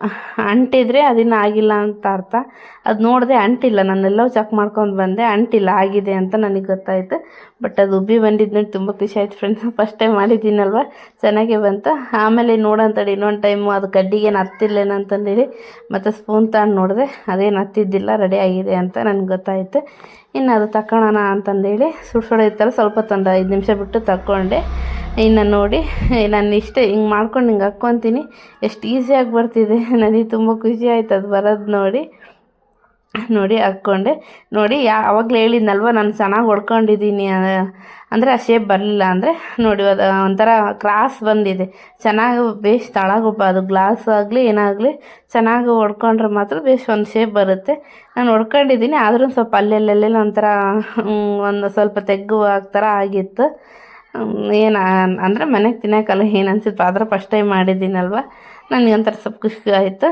ಅಂಟಿದ್ರೆ ಅದಿನ್ನೂ ಆಗಿಲ್ಲ ಅಂತ ಅರ್ಥ. ಅದು ನೋಡಿದೆ ಅಂಟಿಲ್ಲ ನಾನೆಲ್ಲವೂ ಚೆಕ್ ಮಾಡ್ಕೊಂಡು ಬಂದೆ, ಅಂಟಿಲ್ಲ, ಆಗಿದೆ ಅಂತ ನನಗೆ ಗೊತ್ತಾಯಿತು. ಬಟ್ ಅದು ಉಬ್ಬಿ ಬಂದಿದ್ದು ತುಂಬ ಖುಷಿ ಆಯಿತು ಫ್ರೆಂಡ್ಸ್ ಫಸ್ಟ್ ಟೈಮ್ ಮಾಡಿದ್ದೀನಲ್ವ? ಚೆನ್ನಾಗೇ ಬಂತು. ಆಮೇಲೆ ನೋಡಂತಡಿ ಇನ್ನೊಂದು ಟೈಮು ಅದು ಕಡ್ಡಿಗೇನು ಹತ್ತಿಲ್ಲೇನೋ ಅಂತಂದೇಳಿ ಮತ್ತು ಸ್ಪೂನ್ ತಗೊಂಡು ನೋಡಿದೆ ಅದೇನು ಹತ್ತಿದ್ದಿಲ್ಲ ರೆಡಿ ಆಗಿದೆ ಅಂತ ನನಗೆ ಗೊತ್ತಾಯಿತು. ಇನ್ನು ಅದು ತಗೊಳ್ಳೋಣ ಅಂತಂದೇಳಿ ಸುಡು ಸುಡ ಇತ್ತಲ್ಲ ಸ್ವಲ್ಪ ತಂದು ಐದು ನಿಮಿಷ ಬಿಟ್ಟು ತಗೊಂಡೆ ಇನ್ನು ನೋಡಿ, ನಾನು ಇಷ್ಟೇ ಹಿಂಗೆ ಮಾಡ್ಕೊಂಡು ಹಿಂಗೆ ಹಾಕ್ಕೊತೀನಿ ಎಷ್ಟು ಈಸಿಯಾಗಿ ಬರ್ತಿದೆ. ನನಗೆ ತುಂಬ ಖುಷಿ ಆಯ್ತು ಅದು ಬರೋದು ನೋಡಿ. ನೋಡಿ ಹಾಕ್ಕೊಂಡೆ. ನೋಡಿ, ಯಾ, ಅವಾಗಲೇ ಹೇಳಿದ್ನಲ್ವ, ನಾನು ಚೆನ್ನಾಗಿ ಹೊಡ್ಕೊಂಡಿದ್ದೀನಿ ಅಂದರೆ ಆ ಶೇಪ್ ಬರಲಿಲ್ಲ ಅಂದರೆ, ನೋಡಿ ಅದು ಒಂಥರ ಕ್ರಾಸ್ ಬಂದಿದೆ. ಚೆನ್ನಾಗಿ ಬೇಸ್ ತಳಗ ಅದು ಗ್ಲಾಸ್ ಆಗಲಿ, ಏನಾಗಲಿ, ಚೆನ್ನಾಗಿ ಹೊಡ್ಕೊಂಡ್ರೆ ಮಾತ್ರ ಬೇಸ್ ಒಂದು ಶೇಪ್ ಬರುತ್ತೆ. ನಾನು ಹೊಡ್ಕೊಂಡಿದ್ದೀನಿ ಆದರೂ ಸ್ವಲ್ಪ ಅಲ್ಲೆಲ್ಲೆಲ್ಲ ಒಂಥರ ಒಂದು ಸ್ವಲ್ಪ ತೆಗ್ಗು ಥರ ಆಗಿತ್ತು. ಏನು ಅಂದರೆ ಮನೆಗೆ ತಿನ್ನೋಕ್ಕಲ್ಲ ಏನು ಅನ್ಸಿತ್ತು ಆದ್ರೆ ಫಸ್ಟ್ ಟೈಮ್ ಮಾಡಿದ್ದೀನಲ್ವ? ನನಗೆ ಒಂಥರ ಸ್ವಲ್ಪ ಖುಷಿ ಆಯಿತು.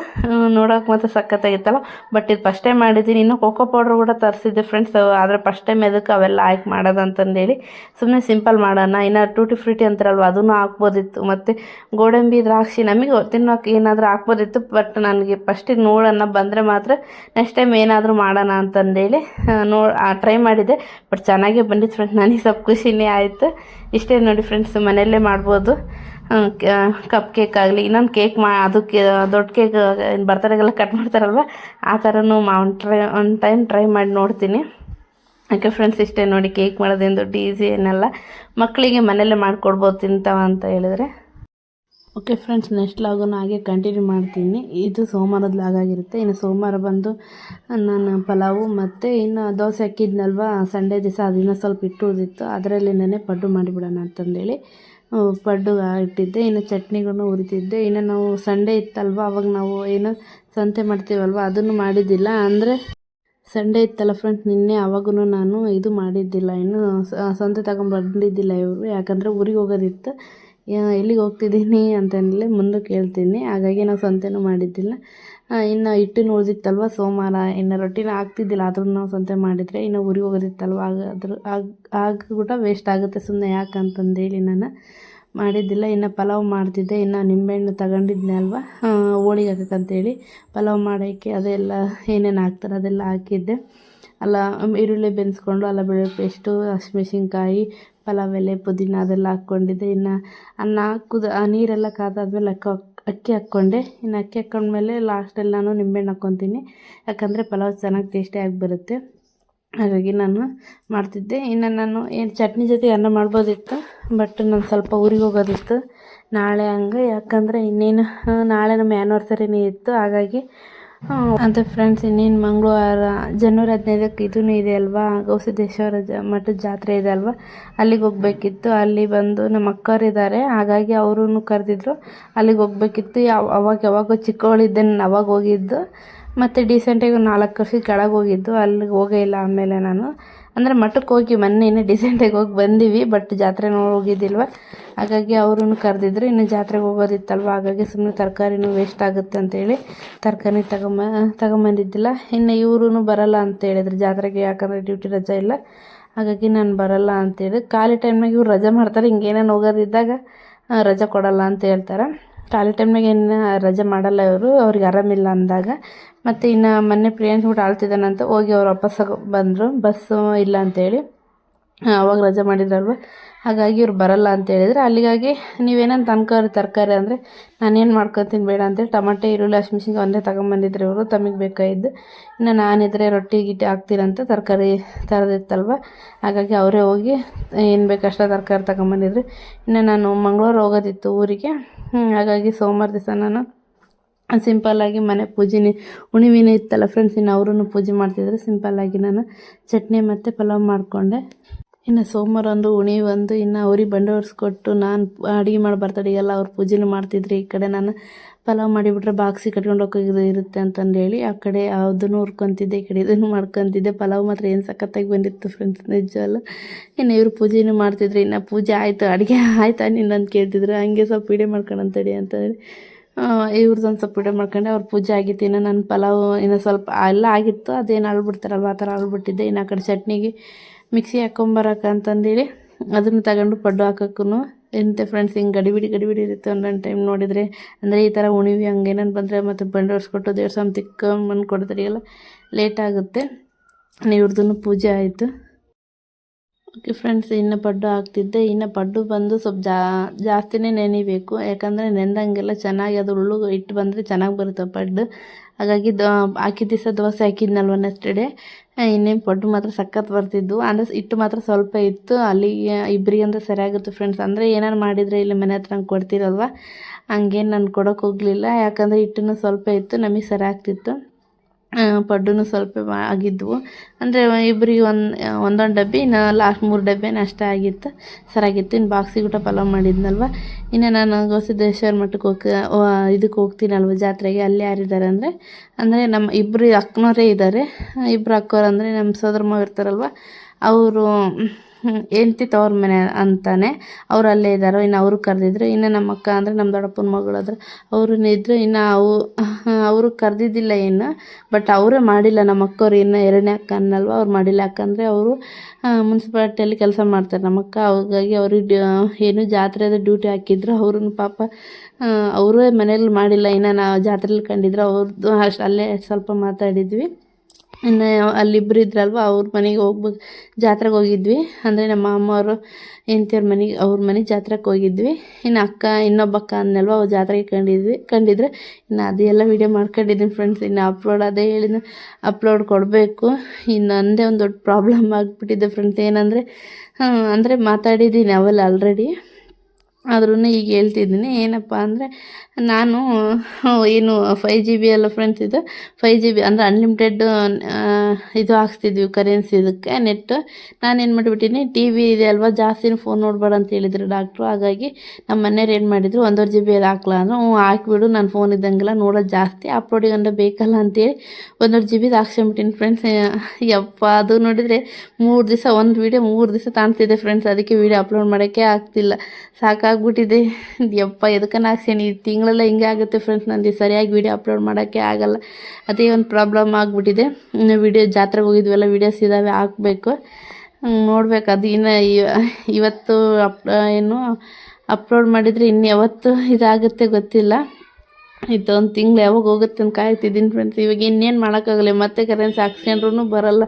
ನೋಡೋಕೆ ಮಾತ್ರ ಸಖತ್ತಾಗಿತ್ತಲ್ಲ. ಬಟ್ ಇದು ಫಸ್ಟ್ ಟೈಮ್ ಮಾಡಿದ್ದೀನಿ. ಇನ್ನೂ ಕೋಕೋ ಪೌಡ್ರ್ ಕೂಡ ತರಿಸಿದ್ದೆ ಫ್ರೆಂಡ್ಸ್ ಆದರೆ ಫಸ್ಟ್ ಟೈಮ್ ಎದಕ್ಕೆ ಅವೆಲ್ಲ ಆಯ್ಕೆ ಮಾಡೋದು ಅಂತಂದೇಳಿ ಸುಮ್ಮನೆ ಸಿಂಪಲ್ ಮಾಡೋಣ. ಇನ್ನು ಟೂಟಿ ಫ್ರೂಟಿ ಅಂತಾರಲ್ವ, ಅದನ್ನು ಹಾಕ್ಬೋದಿತ್ತು. ಮತ್ತು ಗೋಡಂಬಿ, ದ್ರಾಕ್ಷಿ ನಮಗೆ ತಿನ್ನೋಕೆ ಏನಾದರೂ ಹಾಕ್ಬೋದಿತ್ತು. ಬಟ್ ನನಗೆ ಫಸ್ಟಿಗೆ ನೋಡೋಣ. ಬಂದರೆ ಮಾತ್ರ ನೆಕ್ಸ್ಟ್ ಟೈಮ್ ಏನಾದರೂ ಮಾಡೋಣ ಅಂತಂದೇಳಿ ನೋ ಟ್ರೈ ಮಾಡಿದ್ದೆ. ಬಟ್ ಚೆನ್ನಾಗೇ ಬಂದಿತ್ತು ಫ್ರೆಂಡ್ಸ್ ನನಗೆ ಸ್ವಲ್ಪ ಖುಷಿನೇ ಆಯಿತು. ಇಷ್ಟೇ ನೋಡಿ ಫ್ರೆಂಡ್ಸ್ ಮನೆಯಲ್ಲೇ ಮಾಡ್ಬೋದು. ಕಪ್ ಕೇಕ್ ಆಗಲಿ, ಇನ್ನೊಂದು ಕೇಕ್ ಮಾ, ಅದಕ್ಕೆ, ದೊಡ್ಡ ಕೇಕ್ ಬರ್ತಡೆಗೆಲ್ಲ ಕಟ್ ಮಾಡ್ತಾರಲ್ವ? ಆ ಥರನೂ ಮಾ ಒಂದು ಟ್ರೈ ಒಂದು ಟೈಮ್ ಟ್ರೈ ಮಾಡಿ ನೋಡ್ತೀನಿ. ಯಾಕೆ ಫ್ರೆಂಡ್ಸ್ ಇಷ್ಟೇ ನೋಡಿ ಕೇಕ್ ಮಾಡೋದೇನು ದೊಡ್ಡ ಈಸಿ ಏನಲ್ಲ. ಮಕ್ಕಳಿಗೆ ಮನೆಯಲ್ಲೇ ಮಾಡಿಕೊಡ್ಬೋದು ತಿಂತಾವ ಅಂತ ಹೇಳಿದ್ರೆ. ಓಕೆ ಫ್ರೆಂಡ್ಸ್ ನೆಕ್ಸ್ಟ್ ಲಾಗನ್ನು ಹಾಗೆ ಕಂಟಿನ್ಯೂ ಮಾಡ್ತೀನಿ. ಇದು ಸೋಮವಾರದ ಲಾಗ್ ಆಗಿರುತ್ತೆ. ಇನ್ನು ಸೋಮವಾರ ಬಂದು ನಾನು ಪಲಾವು ಮತ್ತು ಇನ್ನು ದೋಸೆ ಹಾಕಿದ್ನಲ್ವ? ಸಂಡೇ ದಿವಸ ಅದನ್ನ ಸ್ವಲ್ಪ ಇಟ್ಟು ಅದರಲ್ಲಿ ಅದರಲ್ಲಿಂದನೇ ಪಡ್ಡು ಮಾಡಿಬಿಡೋಣ ಅಂತಂದೇಳಿ. ಪಡ್ಡು ಇಟ್ಟಿದ್ದೆ, ಇನ್ನು ಚಟ್ನಿಗೂ ಹುರಿತಿದ್ದೆ. ಇನ್ನು ನಾವು ಸಂಡೇ ಇತ್ತಲ್ವ, ಅವಾಗ ನಾವು ಏನು ಸಂತೆ ಮಾಡ್ತೀವಲ್ವ, ಅದನ್ನು ಮಾಡಿದ್ದಿಲ್ಲ. ಅಂದರೆ ಸಂಡೇ ಇತ್ತಲ್ಲ ಫ್ರೆಂಡ್ಸ್ ನಿನ್ನೆ ಅವಾಗೂ ನಾನು ಇದು ಮಾಡಿದ್ದಿಲ್ಲ. ಇನ್ನು ಸಂತೆ ತಗೊಂಡ್ಬಂದಿದ್ದಿಲ್ಲ ಇವರು. ಯಾಕಂದರೆ ಊರಿಗೆ ಹೋಗೋದಿತ್ತು. ಎಲ್ಲಿಗೆ ಹೋಗ್ತಿದ್ದೀನಿ ಅಂತಂದಲೇ ಮುಂದೆ ಕೇಳ್ತೀನಿ. ಹಾಗಾಗಿ ನಾವು ಸಂತೆನೂ ಮಾಡಿದ್ದಿಲ್ಲ. ಇನ್ನು ಹಿಟ್ಟಿನ ಉಳಿದಿತ್ತಲ್ವ ಸೋಮವಾರ? ಇನ್ನು ರೊಟ್ಟಿನ ಆಗ್ತಿದ್ದಿಲ್ಲ. ಆದ್ರೂ ನಾವು ಸಂತೆ ಮಾಡಿದರೆ ಇನ್ನು ಊರಿಗೆ ಹೋಗೋದಿತ್ತಲ್ವ? ಆಗಾದ್ರೂ ಆಗ ಆಗ ಕೂಡ ವೇಸ್ಟ್ ಆಗುತ್ತೆ ಸುಮ್ಮನೆ ಯಾಕೆ ಅಂತಂದೇಳಿ ನಾನು ಮಾಡಿದ್ದಿಲ್ಲ. ಇನ್ನು ಪಲಾವ್ ಮಾಡ್ತಿದ್ದೆ. ಇನ್ನು ನಿಂಬೆಹಣ್ಣು ತಗೊಂಡಿದ್ದೆ ಅಲ್ವಾ? ಹೋಳಿಗೆ ಹಾಕಕ್ಕಂತೇಳಿ ಪಲಾವ್ ಮಾಡೋಕ್ಕೆ ಅದೆಲ್ಲ ಏನೇನು ಹಾಕ್ತಾರೆ ಅದೆಲ್ಲ ಹಾಕಿದ್ದೆ. ಅಲ್ಲ, ಈರುಳ್ಳಿ ಬೆನ್ಸ್ಕೊಂಡು, ಅಲ್ಲ ಬೆಳ್ಳುಳ್ಳಿ ಪೇಸ್ಟು ಹಸಿಮೆಣ್ಸಿನ್ಕಾಯಿ ಪಲಾವ್ ಎಲೆ ಪುದೀನ ಅದೆಲ್ಲ ಹಾಕ್ಕೊಂಡಿದ್ದೆ. ಇನ್ನು ಅನ್ನ ಕುದ ನೀರೆಲ್ಲ ಕಾದಾದ್ಮೇಲೆ ಅಕ್ಕ ಅಕ್ಕಿ ಹಾಕ್ಕೊಂಡೆ. ಇನ್ನು ಅಕ್ಕಿ ಹಾಕ್ಕೊಂಡ್ಮೇಲೆ ಲಾಸ್ಟಲ್ಲಿ ನಾನು ನಿಂಬೆಹಣ್ಣು ಹಾಕ್ಕೊತೀನಿ. ಯಾಕಂದರೆ ಪಲಾವ್ ಚೆನ್ನಾಗಿ ಟೇಸ್ಟಿಯಾಗಿ ಬರುತ್ತೆ. ಹಾಗಾಗಿ ನಾನು ಮಾಡ್ತಿದ್ದೆ. ಇನ್ನು ನಾನು ಏನು ಚಟ್ನಿ ಜೊತೆ ಅನ್ನ ಮಾಡ್ಬೋದಿತ್ತು ಬಟ್ ನಾನು ಸ್ವಲ್ಪ ಊರಿಗೆ ಹೋಗೋದಿತ್ತು ನಾಳೆ ಹಂಗೆ. ಯಾಕಂದರೆ ಇನ್ನೇನು, ನಾಳೆ ನಮ್ಮ ಆ್ಯನಿವರ್ಸರಿನೇ ಇತ್ತು. ಹಾಗಾಗಿ ಅಂತ ಫ್ರೆಂಡ್ಸ್ ಇನ್ನೇನು ಮಂಗಳವಾರ, ಜನವರಿ ಹದಿನೈದಕ್ಕೆ ಇದೂ ಇದೆ ಅಲ್ವಾ? ಗವಿಸಿದ್ದೇಶ್ವರ ಜ, ಮಠದ ಜಾತ್ರೆ ಇದೆ ಅಲ್ವಾ? ಅಲ್ಲಿಗೆ ಹೋಗ್ಬೇಕಿತ್ತು. ಅಲ್ಲಿ ಬಂದು ನಮ್ಮ ಅಕ್ಕವ್ರಿದ್ದಾರೆ ಹಾಗಾಗಿ ಅವರೂ ಕರೆದಿದ್ರು. ಅಲ್ಲಿಗೆ ಹೋಗ್ಬೇಕಿತ್ತು. ಯಾವ, ಅವಾಗ ಯಾವಾಗ ಚಿಕ್ಕವಳಿದ್ದೆ, ನಾನು ಅವಾಗ ಹೋಗಿದ್ದು. ಮತ್ತು ಡೀಸೆಂಟಾಗಿ ನಾಲ್ಕು ವರ್ಷದ ಕೆಳಗೆ ಹೋಗಿದ್ದು. ಅಲ್ಲಿಗೆ ಹೋಗೇ ಇಲ್ಲ ಆಮೇಲೆ ನಾನು. ಅಂದರೆ ಮಠಕ್ಕೆ ಹೋಗಿ ಮೊನ್ನೆನೇ ಡಿಸೆಂಟಾಗಿ ಹೋಗಿ ಬಂದೀವಿ ಬಟ್ ಜಾತ್ರೆ ಹೋಗಿದ್ದಿಲ್ವ? ಹಾಗಾಗಿ ಅವ್ರೂ ಕರೆದಿದ್ರು, ಇನ್ನು ಜಾತ್ರೆಗೆ ಹೋಗೋದಿತ್ತಲ್ವ? ಹಾಗಾಗಿ ಸುಮ್ಮನೆ ತರಕಾರಿನೂ ವೇಸ್ಟ್ ಆಗುತ್ತೆ ಅಂತೇಳಿ ತರಕಾರಿ ತಗೊಂಬ, ತಗೊಂಬಂದಿದ್ದಿಲ್ಲ. ಇನ್ನು ಇವ್ರೂ ಬರಲ್ಲ ಅಂತ ಹೇಳಿದ್ರು. ಜಾತ್ರೆಗೆ ಯಾಕಂದರೆ ಡ್ಯೂಟಿ ರಜೆ ಇಲ್ಲ. ಹಾಗಾಗಿ ನಾನು ಬರಲ್ಲ ಅಂತೇಳಿ ಖಾಲಿ ಟೈಮ್ನಾಗ ಇವ್ರು ರಜೆ ಮಾಡ್ತಾರೆ, ಹಿಂಗೇನೇನು ಹೋಗೋದಿದ್ದಾಗ ರಜೆ ಕೊಡಲ್ಲ ಅಂತ ಹೇಳ್ತಾರೆ. ಖಾಲಿ ಟೈಮ್ನಾಗ ಏನು ರಜೆ ಮಾಡಲ್ಲ ಇವರು, ಅವ್ರಿಗೆ ಆರಾಮಿಲ್ಲ ಅಂದಾಗ ಮತ್ತು ಇನ್ನು ಮೊನ್ನೆ ಪ್ರಿಯಾಂಶ್ ಕೂಡ ಆಳ್ತಿದ್ದಾನಂತ ಹೋಗಿ ಅವ್ರು ವಾಪಸ್ ಬಂದರು. ಬಸ್ಸು ಇಲ್ಲ ಅಂತೇಳಿ, ಅವಾಗ ರಜೆ ಮಾಡಿದ್ರಲ್ವ ಹಾಗಾಗಿ ಇವ್ರು ಬರಲ್ಲ ಅಂತ ಹೇಳಿದ್ರೆ ಅಲ್ಲಿಗಾಗಿ ನೀವೇನಂತ ಅನ್ಕೋರಿ ತರಕಾರಿ ಅಂದರೆ ನಾನೇನು ಮಾಡ್ಕೊತೀನಿ ಬೇಡ ಅಂತೇಳಿ ಟಮಾಟೆ, ಈರುಳ್ಳಿ ಹಸಿಮೆಣ್ಸಿಗೆ ಒಂದೇ ತಗೊಂಬಂದಿದ್ರು ಇವರು. ತಮಗೆ ಬೇಕಾಗಿದ್ದು. ಇನ್ನು ನಾನಿದ್ರೆ ರೊಟ್ಟಿ, ಗಿಟ್ಟಿ ಹಾಕ್ತೀರಂತ ತರಕಾರಿ ತರದಿತ್ತಲ್ವ? ಹಾಗಾಗಿ ಅವರೇ ಹೋಗಿ ಏನು ಬೇಕಷ್ಟೇ ತರಕಾರಿ ತಗೊಂಬಂದಿದ್ರು. ಇನ್ನು ನಾನು ಮಂಗಳೂರು ಹೋಗೋದಿತ್ತು ಊರಿಗೆ. ಹಾಗಾಗಿ ಸೋಮವಾರ ದಿವಸ ನಾನು ಸಿಂಪಲ್ಲಾಗಿ ಮನೆ ಪೂಜೆನೇ ಹುಣಿವಿನೇ ಇತ್ತಲ್ಲ ಫ್ರೆಂಡ್ಸ್ ಇನ್ನು ಅವರೂ ಪೂಜೆ ಮಾಡ್ತಿದ್ರು. ಸಿಂಪಲ್ಲಾಗಿ ನಾನು ಚಟ್ನಿ ಮತ್ತು ಪಲಾವ್ ಮಾಡಿಕೊಂಡೆ. ಇನ್ನು ಸೋಮವಾರ ಒಂದು ಉಣಿ ಬಂದು ಇನ್ನು ಅವ್ರಿಗೆ ಬಂಡೆ ನಾನು ಅಡುಗೆ ಮಾಡಿ ಬರ್ತಡೆಗೆಲ್ಲ ಅವ್ರು ಪೂಜೆನೂ ಮಾಡ್ತಿದ್ರು. ಈ ಕಡೆ ನಾನು ಪಲಾವ್ ಮಾಡಿಬಿಟ್ರೆ ಬಾಕ್ಸಿಗೆ ಕಟ್ಕೊಂಡು ಹೋಗೋದು ಇರುತ್ತೆ ಅಂತಂದು ಹೇಳಿ ಆ ಕಡೆ ಯಾವುದನ್ನು ಹುರ್ಕೊತಿದ್ದೆ ಈ ಕಡೆ ಇದನ್ನು ಮಾಡ್ಕೊತಿದ್ದೆ. ಪಲಾವ್ ಮಾತ್ರ ಏನು ಸಖತ್ತಾಗಿ ಬಂದಿತ್ತು ಫ್ರೆಂಡ್ಸ್ ನಿಜವಲ್ಲ ಇನ್ನು ಇವರು ಪೂಜೆನೂ ಮಾಡ್ತಿದ್ರು, ಇನ್ನು ಪೂಜೆ ಆಯಿತು, ಅಡುಗೆ ಆಯ್ತಾ ನಿನ್ನಂತ ಕೇಳ್ತಿದ್ರು. ಹಂಗೆ ಸ್ವಲ್ಪ ಪೀಡೆ ಮಾಡ್ಕೊಂಡಂತಡಿ ಅಂತೇಳಿ ಇವ್ರದ್ದು ಒಂದು ಸ್ವಲ್ಪ ಪೀಡೆ ಮಾಡ್ಕೊಂಡೆ, ಅವ್ರ ಪೂಜೆ ಆಗಿತ್ತು. ಇನ್ನು ನನ್ನ ಪಲಾವ್ ಇನ್ನು ಸ್ವಲ್ಪ, ಎಲ್ಲ ಆಗಿತ್ತು, ಅದೇನು ಅಳ್ಬಿಡ್ತಾರಲ್ವ ಆ ಥರ ಅಳ್ಬಿಟ್ಟಿದ್ದೆ ಇನ್ನು ಆ ಕಡೆ ಚಟ್ನಿಗೆ ಮಿಕ್ಸಿ ಹಾಕ್ಕೊಂಬರಕ ಅಂತಂದೇಳಿ ಅದನ್ನು ತಗೊಂಡು ಪಡ್ಡು ಹಾಕೋಕ್ಕೂ ಎಂತೆ ಫ್ರೆಂಡ್ಸ್ ಹಿಂಗೆ ಗಡಿಬಿಡಿ ಗಡಿಬಿಡಿ ಇರುತ್ತೆ ಒಂದೊಂದು ಟೈಮ್ ನೋಡಿದರೆ. ಅಂದರೆ ಈ ಥರ ಉಣಿವಿ ಹಂಗೇನೇನು ಬಂದರೆ ಮತ್ತು ಬಂಡೆ ಹೊಡ್ಸ್ಕೊಟ್ಟು ದೇವ್ರ ಸಾಮ್ ತಿಕ್ಕೊಂಬಂದು ಕೊಡ್ತಾರಿಗೆಲ್ಲ ಲೇಟ್ ಆಗುತ್ತೆ. ಇವ್ರದ್ದು ಪೂಜೆ ಆಯಿತು. ಓಕೆ ಫ್ರೆಂಡ್ಸ್ ಇನ್ನು ಪಡ್ಡು ಹಾಕ್ತಿದ್ದೆ. ಇನ್ನು ಪಡ್ಡು ಬಂದು ಸ್ವಲ್ಪ ಜಾ, ಜಾಸ್ತಿನೇ ನೆನಿಬೇಕು. ಯಾಕಂದರೆ ನೆಂದಂಗೆಲ್ಲ ಚೆನ್ನಾಗಿ ಅದು ಉಳ್ಳು ಇಟ್ಟು ಬಂದರೆ ಚೆನ್ನಾಗಿ ಬರುತ್ತೆ ಪಡ್ಡು. ಹಾಗಾಗಿ ದ, ಹಾಕಿದ ದಿವಸ ದೋಸೆ ಹಾಕಿದ್ನಲ್ವ ನೆಕ್ಸ್ಟ್ ಡೇ. ಇನ್ನೇನು ಪಡ್ಡು ಮಾತ್ರ ಸಖತ್ ಬರ್ತಿದ್ದು ಅಂದರೆ ಇಟ್ಟು ಮಾತ್ರ ಸ್ವಲ್ಪ ಇತ್ತು. ಅಲ್ಲಿಗೆ ಇಬ್ಬರಿಗೆ ಅಂದರೆ ಸರಿಯಾಗುತ್ತೆ ಫ್ರೆಂಡ್ಸ್ ಅಂದರೆ ಏನಾರು ಮಾಡಿದರೆ ಇಲ್ಲಿ ಮನೆ ಹತ್ರ ನಂಗೆ ಕೊಡ್ತೀರಲ್ವ? ಹಂಗೇನು ನಾನು ಕೊಡೋಕೆ ಹೋಗಲಿಲ್ಲ. ಯಾಕಂದರೆ ಹಿಟ್ಟನ್ನು ಸ್ವಲ್ಪ ಇತ್ತು. ನಮಗೆ ಸರಿ ಆಗ್ತಿತ್ತು. ಪಡ್ಡು ಸ್ವಲ್ಪ ಆಗಿದ್ವು. ಅಂದರೆ ಇಬ್ಬರಿಗೆ ಒಂದು ಒಂದೊಂದು ಡಬ್ಬಿ, ಇನ್ನು ಲಾಸ್ಟ್ ಮೂರು ಡಬ್ಬಿನ ಅಷ್ಟೇ ಆಗಿತ್ತು. ಸರಿಯಾಗಿತ್ತು. ಇನ್ನು ಬಾಕ್ಸಿಗೆ ಊಟ ಪಲಾವ್ ಮಾಡಿದ್ನಲ್ವ. ಇನ್ನು ನಾನು ಗವಿಸಿದ್ದೇಶ್ವರ ಮಠಕ್ಕೆ ಹೋಗಿ ಇದಕ್ಕೆ ಹೋಗ್ತೀನಲ್ವ ಜಾತ್ರೆಗೆ. ಅಲ್ಲಿ ಯಾರಿದ್ದಾರೆ ಅಂದರೆ ಅಂದರೆ ನಮ್ಮ ಇಬ್ಬರು ಅಕ್ಕನವರೇ ಇದ್ದಾರೆ ಇಬ್ಬರು ಅಕ್ಕೋರು ಅಂದರೆ ನಮ್ಮ ಸೋದರ ಮಾವ ಇರ್ತಾರಲ್ವ. ಅವರು ಹೆಂಡ್ತಿ ತವ್ರ ಮನೆ ಅಂತಾನೆ ಅವ್ರು ಅಲ್ಲೇ ಇದ್ದಾರೋ ಇನ್ನು ಅವರು ಕರೆದಿದ್ರು, ಇನ್ನು ನಮ್ಮ ಅಕ್ಕ ಅಂದರೆ ನಮ್ಮ ದೊಡ್ಡಪ್ಪನ ಮಗಳಾದ್ರೆ ಅವರು ಇದ್ರು, ಇನ್ನು ಅವು, ಅವರು ಕರೆದಿದ್ದಿಲ್ಲ ಇನ್ನು ಬಟ್ ಅವರೇ ಮಾಡಿಲ್ಲ. ನಮ್ಮ ಅಕ್ಕವ್ರು ಇನ್ನು ಎರಡನೇ ಅಕ್ಕ ಅನ್ನಲ್ವ, ಅವ್ರು ಮಾಡಿಲ್ಲ. ಯಾಕಂದರೆ ಅವರು ಮುನ್ಸಿಪಾಲ್ಟಿಯಲ್ಲಿ ಕೆಲಸ ಮಾಡ್ತಾರೆ. ನಮ್ಮ ಅಕ್ಕ ಹಾಗಾಗಿ ಅವ್ರಿಗೆ ಏನು ಜಾತ್ರೆದು ಡ್ಯೂಟಿ ಹಾಕಿದ್ರು. ಅವ್ರನ್ನ ಪಾಪ ಅವರೇ ಮನೇಲಿ ಮಾಡಿಲ್ಲ. ಇನ್ನು ನಾವು ಜಾತ್ರೆಲಿ ಕಂಡಿದ್ರು. ಅವ್ರದ್ದು ಅಷ್ಟು ಅಲ್ಲೇ ಸ್ವಲ್ಪ ಮಾತಾಡಿದ್ವಿ. ಅಲ್ಲಿಬ್ರು ಇದ್ರಲ್ವ, ಅವ್ರ ಮನೆಗೆ ಹೋಗ್ಬೇಕು ಜಾತ್ರೆಗೆ ಹೋಗಿದ್ವಿ. ಅಂದರೆ ನಮ್ಮ ಅಮ್ಮವರು ಹೆಂಡ್ತಿಯವ್ರ ಮನೆಗೆ, ಅವ್ರ ಮನೆ ಜಾತ್ರೆಗೆ ಹೋಗಿದ್ವಿ. ಇನ್ನು ಅಕ್ಕ, ಇನ್ನೊಬ್ಬ ಅಕ್ಕ ಅಂದಲ್ವ ಅವ್ರು ಜಾತ್ರೆಗೆ ಕಂಡಿದ್ವಿ, ಕಂಡಿದ್ರೆ. ಇನ್ನು ಅದೆಲ್ಲ ವೀಡಿಯೋ ಮಾಡ್ಕೊಂಡಿದ್ದೀನಿ ಫ್ರೆಂಡ್ಸ್ ಇನ್ನು ಅಪ್ಲೋಡ್ ಅದೇ ಹೇಳಿದ್ನ ಅಪ್ಲೋಡ್ ಕೊಡಬೇಕು. ಇನ್ನು ಅಂದೇ ಒಂದು ದೊಡ್ಡ ಪ್ರಾಬ್ಲಮ್ ಆಗಿಬಿಟ್ಟಿದೆ ಫ್ರೆಂಡ್ಸ್ ಏನಂದರೆ ಅಂದರೆ ಮಾತಾಡಿದ್ದೀನಿ ಅವೆಲ್ಲ ಆಲ್ರೆಡಿ ಆದ್ರೂ ಈಗ ಹೇಳ್ತಿದ್ದೀನಿ, ಏನಪ್ಪ ಅಂದರೆ ನಾನು ಏನು ಫೈ ಜಿ ಬಿ ಎಲ್ಲ ಫ್ರೆಂಡ್ಸ್ ಇದು ಫೈ ಜಿ ಬಿ ಅಂದರೆ ಅನ್ಲಿಮಿಟೆಡ್ ಇದು ಹಾಕ್ಸ್ತಿದ್ವಿ ಕರೆನ್ಸಿ ಇದಕ್ಕೆ ನೆಟ್ಟು ನಾನೇನು ಮಾಡಿಬಿಟ್ಟಿನಿ ಟಿ ವಿ ಇದೆ ಅಲ್ವಾ, ಜಾಸ್ತಿನೂ ಫೋನ್ ನೋಡಬೇಡ ಅಂತ ಹೇಳಿದರು ಡಾಕ್ಟ್ರು ಹಾಗಾಗಿ ನಮ್ಮ ಮನೆಯವ್ರು ಏನು ಮಾಡಿದರು, ಒಂದೂವರೆ ಜಿ ಬಿ ಹಾಕ್ಲಾ ಅಂದ್ರೆ. ಹ್ಞೂ ಹಾಕಿಬಿಡು, ನಾನು ಫೋನ್ ಇದ್ದಂಗೆಲ್ಲ ನೋಡೋದು ಜಾಸ್ತಿ ಅಪ್ಲೋಡಿಗೆ ಅಂದ್ರೆ ಬೇಕಲ್ಲ ಅಂತೇಳಿ ಒಂದೂವರೆ ಜಿ ಬಿದು ಹಾಕ್ಸ್ಕೊಂಬಿಟ್ಟಿನಿ ಫ್ರೆಂಡ್ಸ್ ಯಪ್ಪ, ಅದು ನೋಡಿದರೆ ಮೂರು ದಿವಸ, ಒಂದು ವೀಡಿಯೋ ಮೂರು ದಿವಸ ತಾಣ್ತಿದೆ ಫ್ರೆಂಡ್ಸ್ ಅದಕ್ಕೆ ವೀಡಿಯೋ ಅಪ್ಲೋಡ್ ಮಾಡೋಕ್ಕೆ ಆಗ್ತಿಲ್ಲ. ಸಾಕಾಗ್ಬಿಟ್ಟಿದೆ ಯಪ್ಪ, ಎದಕ್ಕೆ ಈ ತಿಂಗಳೆಲ್ಲ ಹಿಂಗೆ ಆಗುತ್ತೆ ಫ್ರೆಂಡ್ಸ್ ನನಗೆ ಸರಿಯಾಗಿ ವೀಡಿಯೋ ಅಪ್ಲೋಡ್ ಮಾಡೋಕ್ಕೆ ಆಗಲ್ಲ. ಅದೇ ಒಂದು ಪ್ರಾಬ್ಲಮ್ ಆಗಿಬಿಟ್ಟಿದೆ. ಇನ್ನು ವೀಡಿಯೋ ಜಾತ್ರೆಗೆ ಹೋಗಿದ್ವೆಲ್ಲ ವೀಡಿಯೋಸ್ ಇದ್ದಾವೆ ಹಾಕಬೇಕು. ನೋಡ್ಬೇಕು. ಅದು ಇನ್ನು ಇವತ್ತು ಅಪ್ ಏನು ಅಪ್ಲೋಡ್ ಮಾಡಿದರೆ ಇನ್ನು ಯಾವತ್ತು ಇದಾಗುತ್ತೆ ಗೊತ್ತಿಲ್ಲ. ಇದು ಒಂದು ತಿಂಗಳು ಯಾವಾಗ ಹೋಗುತ್ತೆ ಅಂತ ಕಾಯ್ತಿದ್ದೀನಿ ಫ್ರೆಂಡ್ಸ್ ಇವಾಗ ಇನ್ನೇನು ಮಾಡೋಕ್ಕಾಗಲ್ಲ. ಮತ್ತೆ ಕರೆನ್ಸಿ ಹಾಕ್ಸ್ಕೊಂಡ್ರೂ ಬರಲ್ಲ.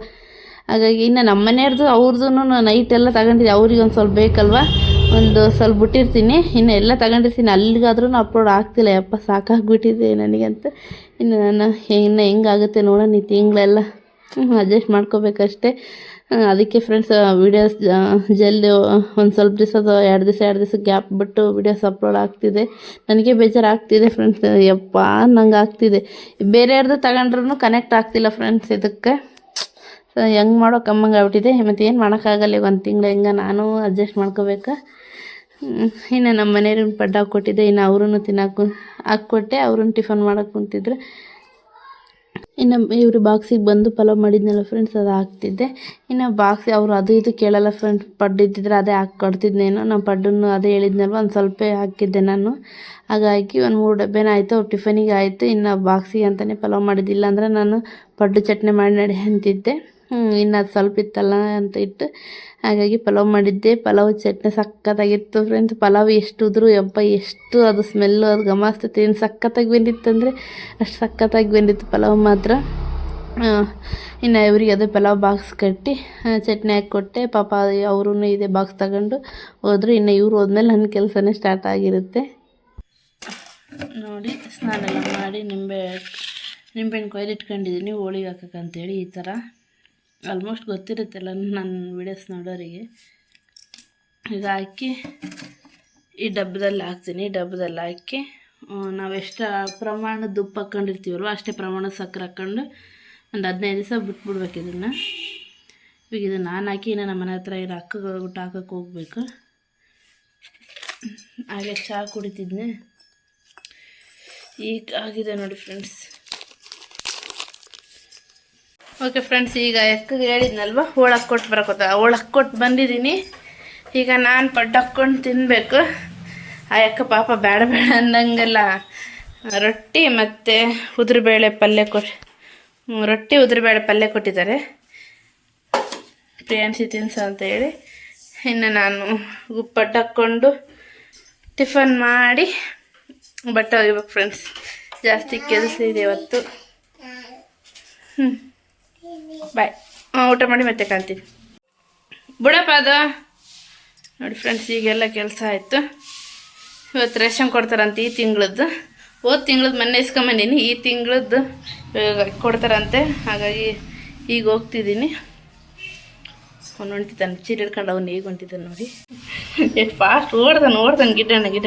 ಹಾಗಾಗಿ ಇನ್ನು ನಮ್ಮ ಮನೆಯವ್ರದ್ದು ಅವ್ರದ್ದು ನೈಟ್ ಎಲ್ಲ ತಗೊಂಡಿದ್ದೆ. ಅವ್ರಿಗೆ ಒಂದು ಸ್ವಲ್ಪ ಬೇಕಲ್ವ? ಒಂದು ಸ್ವಲ್ಪ ಬಿಟ್ಟಿರ್ತೀನಿ. ಇನ್ನು ಎಲ್ಲ ತಗೊಂಡಿರ್ತೀನಿ. ಅಲ್ಲಿಗಾದ್ರೂ ಅಪ್ಲೋಡ್ ಆಗ್ತಿಲ್ಲ. ಯಪ್ಪ, ಸಾಕಾಗ್ಬಿಟ್ಟಿದೆ ನನಗಂತ. ಇನ್ನು ನಾನು ಇನ್ನು ಹೆಂಗಾಗುತ್ತೆ ನೋಡೋಣ ಈ ತಿಂಗಳೆಲ್ಲ. ಅಡ್ಜಸ್ಟ್ ಮಾಡ್ಕೋಬೇಕಷ್ಟೇ. ಅದಕ್ಕೆ ಫ್ರೆಂಡ್ಸ್ ವೀಡಿಯೋಸ್ ಜಲ್ದಿ ಒಂದು ಸ್ವಲ್ಪ ದಿವಸ ಎರಡು ದಿವಸ ಎರಡು ದಿವಸ ಗ್ಯಾಪ್ ಬಿಟ್ಟು ವೀಡಿಯೋಸ್ ಅಪ್ಲೋಡ್ ಆಗ್ತಿದೆ. ನನಗೆ ಬೇಜಾರು ಆಗ್ತಿದೆ ಫ್ರೆಂಡ್ಸ್ ಯಪ್ಪ, ನಂಗೆ ಆಗ್ತಿದೆ. ಬೇರೆಯವ್ರದ್ದು ತಗೊಂಡ್ರೂ ಕನೆಕ್ಟ್ ಆಗ್ತಿಲ್ಲ ಫ್ರೆಂಡ್ಸ್ ಇದಕ್ಕೆ. ಹೆಂಗೆ ಮಾಡೋ ಕಮ್ಮಂಗೆ ಆಗ್ಬಿಟ್ಟಿದೆ. ಮತ್ತು ಏನು ಮಾಡೋಕ್ಕಾಗಲ್ಲ. ಒಂದು ತಿಂಗಳು ಹೆಂಗೆ ನಾನು ಅಡ್ಜಸ್ಟ್ ಮಾಡ್ಕೋಬೇಕಾ. ಇನ್ನು ನಮ್ಮ ಮನೆಯವ್ರನ್ನ ಪಡ್ಡು ಹಾಕ್ಕೊಟ್ಟಿದ್ದೆ ಇನ್ನು ಅವ್ರೂ ತಿನ್ನೋಕೆ ಹಾಕ್ಕೊಟ್ಟೆ. ಅವ್ರನ್ನ ಟಿಫನ್ ಮಾಡೋಕೆ ಕುಂತಿದ್ರು. ಇನ್ನು ಇವರು ಬಾಕ್ಸಿಗೆ ಬಂದು ಪಲಾವ್ ಮಾಡಿದ್ನಲ್ಲ ಫ್ರೆಂಡ್ಸ್ ಅದು ಹಾಕ್ತಿದ್ದೆ. ಇನ್ನು ಬಾಕ್ಸ್ ಅವರು ಅದು ಇದು ಕೇಳಲ್ಲ ಫ್ರೆಂಡ್ಸ್ ಪಡ್ಡು ಇದ್ದಿದ್ರೆ ಅದೇ ಹಾಕಿ ಕೊಡ್ತಿದ್ನೇನೋ. ನಾನು ಪಡ್ಡನ್ನು ಅದೇ ಹೇಳಿದ್ನಲ್ವ, ಒಂದು ಸ್ವಲ್ಪ ಹಾಕಿದ್ದೆ ನಾನು. ಹಾಗಾಗಿ ಒಂದು ಮೂರು ಡಬ್ಬೆನ ಆಯಿತು. ಅವ್ರು ಟಿಫನಿಗೆ ಆಯಿತು. ಇನ್ನು ಬಾಕ್ಸಿಗೆ ಅಂತಲೇ ಪಲಾವ್ ಮಾಡಿದ್ದಿಲ್ಲ ಅಂದರೆ ನಾನು ಪಡ್ಡು ಚಟ್ನಿ ಮಾಡಿ ನಡೆ ಅಂತಿದ್ದೆ. ಇನ್ನು ಅದು ಸ್ವಲ್ಪ ಇತ್ತಲ್ಲ ಅಂತ ಇಟ್ಟು ಹಾಗಾಗಿ ಪಲಾವ್ ಮಾಡಿದ್ದೆ. ಪಲಾವ್ ಚಟ್ನಿ ಸಖತ್ತಾಗಿತ್ತು ಫ್ರೆಂಡ್ಸ್ ಪಲಾವ್ ಎಷ್ಟು ಉದ್ರು ಯಪ್ಪ, ಎಷ್ಟು ಅದು ಸ್ಮೆಲ್ಲು ಅದು ಗಮಾಸ್ತೈತಿ ಏನು ಸಖತ್ತಾಗಿ ಬಂದಿತ್ತಂದರೆ ಅಷ್ಟು ಸಕ್ಕತ್ತಾಗಿ ಬಂದಿತ್ತು ಪಲಾವ್ ಮಾತ್ರ. ಇನ್ನು ಇವರಿಗೆ ಅದೇ ಪಲಾವ್ ಬಾಕ್ಸ್ ಕಟ್ಟಿ ಚಟ್ನಿ ಹಾಕಿ ಕೊಟ್ಟೆ. ಪಾಪ ಅವರು ಇದೇ ಬಾಕ್ಸ್ ತಗೊಂಡು ಹೋದ್ರು. ಇನ್ನು ಇವ್ರು ಹೋದ್ಮೇಲೆ ನನ್ನ ಕೆಲಸನೇ ಸ್ಟಾರ್ಟ್ ಆಗಿರುತ್ತೆ. ನೋಡಿ, ಸ್ನಾನ ಎಲ್ಲ ಮಾಡಿ ನಿಂಬೆ, ನಿಂಬೆಹಣ್ಣು ಕೊಯ್ದು ಇಟ್ಕೊಂಡಿದ್ದೀನಿ ಹೋಳಿಗೆ ಹಾಕಕ್ಕಂತೇಳಿ ಈ ಥರ ಆಲ್ಮೋಸ್ಟ್ ಗೊತ್ತಿರುತ್ತಲ್ಲ ನನ್ನ ವಿಡಿಯೋಸ್ ನೋಡೋರಿಗೆ. ಈಗ ಹಾಕಿ ಈ ಡಬ್ಬದಲ್ಲಿ ಹಾಕ್ತೀನಿ ಡಬ್ಬದಲ್ಲಿ ಹಾಕಿ ನಾವು ಎಷ್ಟು ಪ್ರಮಾಣದ ಉಪ್ಪು ಹಾಕ್ಕೊಂಡಿರ್ತೀವಲ್ವ ಅಷ್ಟೇ ಪ್ರಮಾಣದ ಸಕ್ಕರೆ ಹಾಕ್ಕೊಂಡು ಒಂದು ಹದಿನೈದು ದಿವಸ ಬಿಟ್ಬಿಡ್ಬೇಕು ಇದನ್ನು. ಈಗ ಇದು ನಾನು ಹಾಕಿ ಇನ್ನು ನಮ್ಮ ಮನೆ ಹತ್ರ ಇರೋ ಊಟ ಹಾಕಕ್ಕೆ ಹೋಗ್ಬೇಕು. ಹಾಗೆ ಚಹಾ ಕುಡಿತಿದ್ನೆ. ಈಗ ಆಗಿದೆ ನೋಡಿ ಫ್ರೆಂಡ್ಸ್ ಓಕೆ ಫ್ರೆಂಡ್ಸ್ ಈಗ ಎತ್ತಿಗೆ ಹೇಳಿದ್ನಲ್ವ? ಹೋಳಕ್ಕೆ ಕೊಟ್ಟು ಬರಕೋತ ಹೋಳಕ್ಕೆ ಕೊಟ್ಟು ಬಂದಿದ್ದೀನಿ. ಈಗ ನಾನು ಪಡ್ಡು ಹಾಕ್ಕೊಂಡು ತಿನ್ನಬೇಕು ಆ ಅಕ್ಕ ಪಾಪ ಬೇಡ ಬೇಡ ಅಂದಂಗೆಲ್ಲ. ರೊಟ್ಟಿ ಮತ್ತು ಉದುರುಬೇಳೆ ಪಲ್ಯ ಕೊಟ್ಟು ರೊಟ್ಟಿ ಉದುರುಬೇಳೆ ಪಲ್ಯ ಕೊಟ್ಟಿದ್ದಾರೆ. ಪ್ರಿಯಾನ್ಸಿ ತಿನ್ಸು ಅಂತ ಹೇಳಿ. ಇನ್ನು ನಾನು ಪಡ್ಡು ಹಾಕ್ಕೊಂಡು ಟಿಫನ್ ಮಾಡಿ ಬಟ್ಟೆ ಒಗಿಬೇಕು ಫ್ರೆಂಡ್ಸ್ ಜಾಸ್ತಿ ಕೆಲಸ ಇದೆ ಇವತ್ತು. ಹ್ಞೂ ಬಾಯ್. ಊಟ ಮಾಡಿ ಮತ್ತೆ ಕಾಣ್ತೀನಿ. ಬಿಡಪ್ಪ ಅದು ನೋಡಿ ಫ್ರೆಂಡ್ಸ್ ಈಗೆಲ್ಲ ಕೆಲಸ ಆಯಿತು. ಇವತ್ತು ರೇಷನ್ ಕೊಡ್ತಾರಂತೆ ಈ ತಿಂಗಳದ್ದು. ಹೋದ ತಿಂಗಳದ್ದು ಮೊನ್ನೆ ಇಸ್ಕೊಂಬಂದೀನಿ, ಈ ತಿಂಗಳದ್ದು ಕೊಡ್ತಾರಂತೆ. ಹಾಗಾಗಿ ಈಗ ಹೋಗ್ತಿದ್ದೀನಿ. ಅವ್ನು ಹೊಂಟಿದ್ದಾನೆ ಚೀಲ ಹಿಡ್ಕೊಂಡು ಅವ್ನು ಈಗ ಹೊಂಟಿದ್ದಾನೆ ನೋಡಿ. ಎಷ್ಟು ಫಾಸ್ಟ್ ಓಡ್ದಾನೆ ಓಡ್ದಾನೆ ಗಿಡಣ್ಣ ಗಿಡ